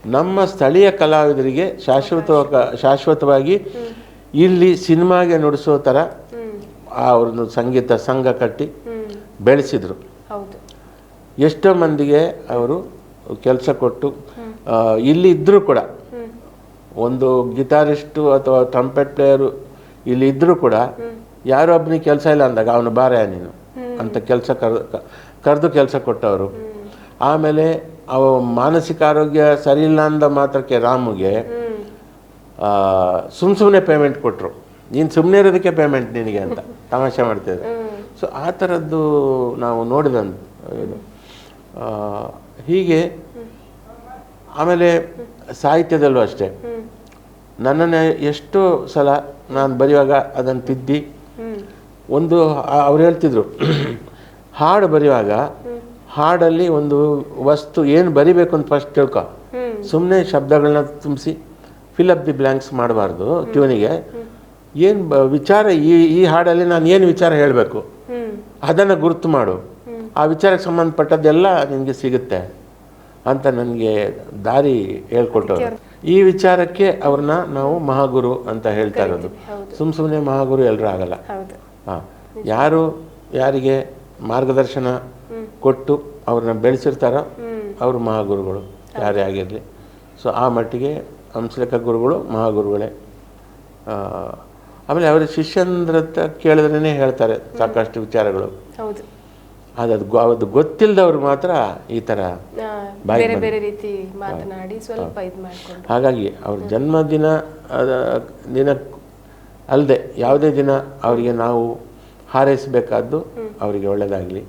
ನಮ್ಮ ಸ್ಥಳೀಯ ಕಲಾವಿದರಿಗೆ ಶಾಶ್ವತ ಶಾಶ್ವತವಾಗಿ ಇಲ್ಲಿ ಸಿನಿಮಾಗೆ ನುಡಿಸೋ ಥರ ಅವ್ರದ್ದು ಸಂಗೀತ ಸಂಘ ಕಟ್ಟಿ ಬೆಳೆಸಿದರು. ಎಷ್ಟೋ ಮಂದಿಗೆ ಅವರು ಕೆಲಸ ಕೊಟ್ಟು ಇಲ್ಲಿ ಇದ್ದರೂ ಕೂಡ ಒಂದು ಗಿಟಾರಿಸ್ಟು ಅಥವಾ ಟ್ರಂಪೆಟ್ ಪ್ಲೇಯರು ಇಲ್ಲಿ ಇದ್ದರೂ ಕೂಡ ಯಾರೋ ಒಬ್ಬನಿಗೆ ಕೆಲಸ ಇಲ್ಲ ಅಂದಾಗ ಅವನು ಬಾರ ನೀನು ಅಂತ ಕೆಲಸ ಕರ್ ಕರೆದು ಕೆಲಸ ಕೊಟ್ಟವರು. ಆಮೇಲೆ ಅವ ಮಾನಸಿಕ ಆರೋಗ್ಯ ಸರಿ ಇಲ್ಲ ಅಂದ ಮಾತ್ರಕ್ಕೆ ರಾಮುಗೆ ಸುಮ್ ಸುಮ್ಮ ಸುಮ್ಮನೆ ಪೇಮೆಂಟ್ ಕೊಟ್ಟರು ನೀನು ಸುಮ್ಮನೆ ಇರೋದಕ್ಕೆ ಪೇಮೆಂಟ್ ನಿನಗೆ ಅಂತ ತಮಾಷೆ ಮಾಡ್ತಿದ್ರು. ಸೊ ಆ ಥರದ್ದು ನಾವು ನೋಡಿದಂತ ಇದು ಹೀಗೆ ಆಮೇಲೆ ಸಾಹಿತ್ಯದಲ್ಲೂ ಅಷ್ಟೇ. ನನ್ನನ್ನು ಎಷ್ಟು ಸಲ ನಾನು ಬರೆಯುವಾಗ ಅದನ್ನು ತಿದ್ದಿ ಒಂದು ಅವ್ರು ಹೇಳ್ತಿದ್ರು. ಹಾಡು ಬರೆಯುವಾಗ ಹಾಡಲ್ಲಿ ಒಂದು ವಸ್ತು ಏನು ಬರಿಬೇಕು ಅಂತ ಫಸ್ಟ್ ತಿಳ್ಕೊ. ಸುಮ್ಮನೆ ಶಬ್ದಗಳನ್ನ ತುಂಬಿಸಿ ಫಿಲ್ ಅಪ್ ದಿ ಬ್ಲ್ಯಾಂಕ್ಸ್ ಮಾಡಬಾರ್ದು ಟ್ಯೂನಿಗೆ ಏನು ವಿಚಾರ ಈ ಈ ಹಾಡಲ್ಲಿ ನಾನು ಏನು ವಿಚಾರ ಹೇಳಬೇಕು? ಅದನ್ನು ಗುರುತು ಮಾಡು. ಆ ವಿಚಾರಕ್ಕೆ ಸಂಬಂಧಪಟ್ಟದ್ದೆಲ್ಲ ನಿನಗೆ ಸಿಗುತ್ತೆ ಅಂತ ನನಗೆ ದಾರಿ ಹೇಳ್ಕೊಟ್ಟವ್ರು. ಈ ವಿಚಾರಕ್ಕೆ ಅವ್ರನ್ನ ನಾವು ಮಹಾಗುರು ಅಂತ ಹೇಳ್ತಾ ಇರೋದು. ಸುಮ್ಮ ಸುಮ್ಮನೆ ಮಹಾಗುರು ಎಲ್ಲರೂ ಆಗಲ್ಲ. ಹಾಂ. ಯಾರು ಯಾರಿಗೆ ಮಾರ್ಗದರ್ಶನ ಕೊಟ್ಟು ಅವ್ರನ್ನ ಬೆಳೆಸಿರ್ತಾರೋ ಅವರು ಮಹಾಗುರುಗಳು ಯಾರೇ ಆಗಿರಲಿ. ಸೊ ಆ ಮಟ್ಟಿಗೆ ಹಂಸಲೇಖ ಗುರುಗಳು ಮಹಾಗುರುಗಳೇ. ಆಮೇಲೆ ಅವರ ಶಿಷ್ಯಂದ್ರ ಹತ್ರ ಕೇಳಿದ್ರೇ ಹೇಳ್ತಾರೆ ಸಾಕಷ್ಟು ವಿಚಾರಗಳು. ಅದು ಅದು ಗೊತ್ತಿಲ್ಲದವ್ರು ಮಾತ್ರ ಈ ಥರ ಬೇರೆ ಬೇರೆ ರೀತಿ ಮಾತನಾಡಿ ಸ್ವಲ್ಪ ಇದು ಮಾಡ್ಕೊಂಡು. ಹಾಗಾಗಿ ಅವ್ರ ಜನ್ಮದಿನ ದಿನ ಅಲ್ಲದೆ ಯಾವುದೇ ದಿನ ಅವರಿಗೆ ನಾವು ಹಾರೈಸಬೇಕಾದ್ದು ಅವರಿಗೆ ಒಳ್ಳೆಯದಾಗಲಿ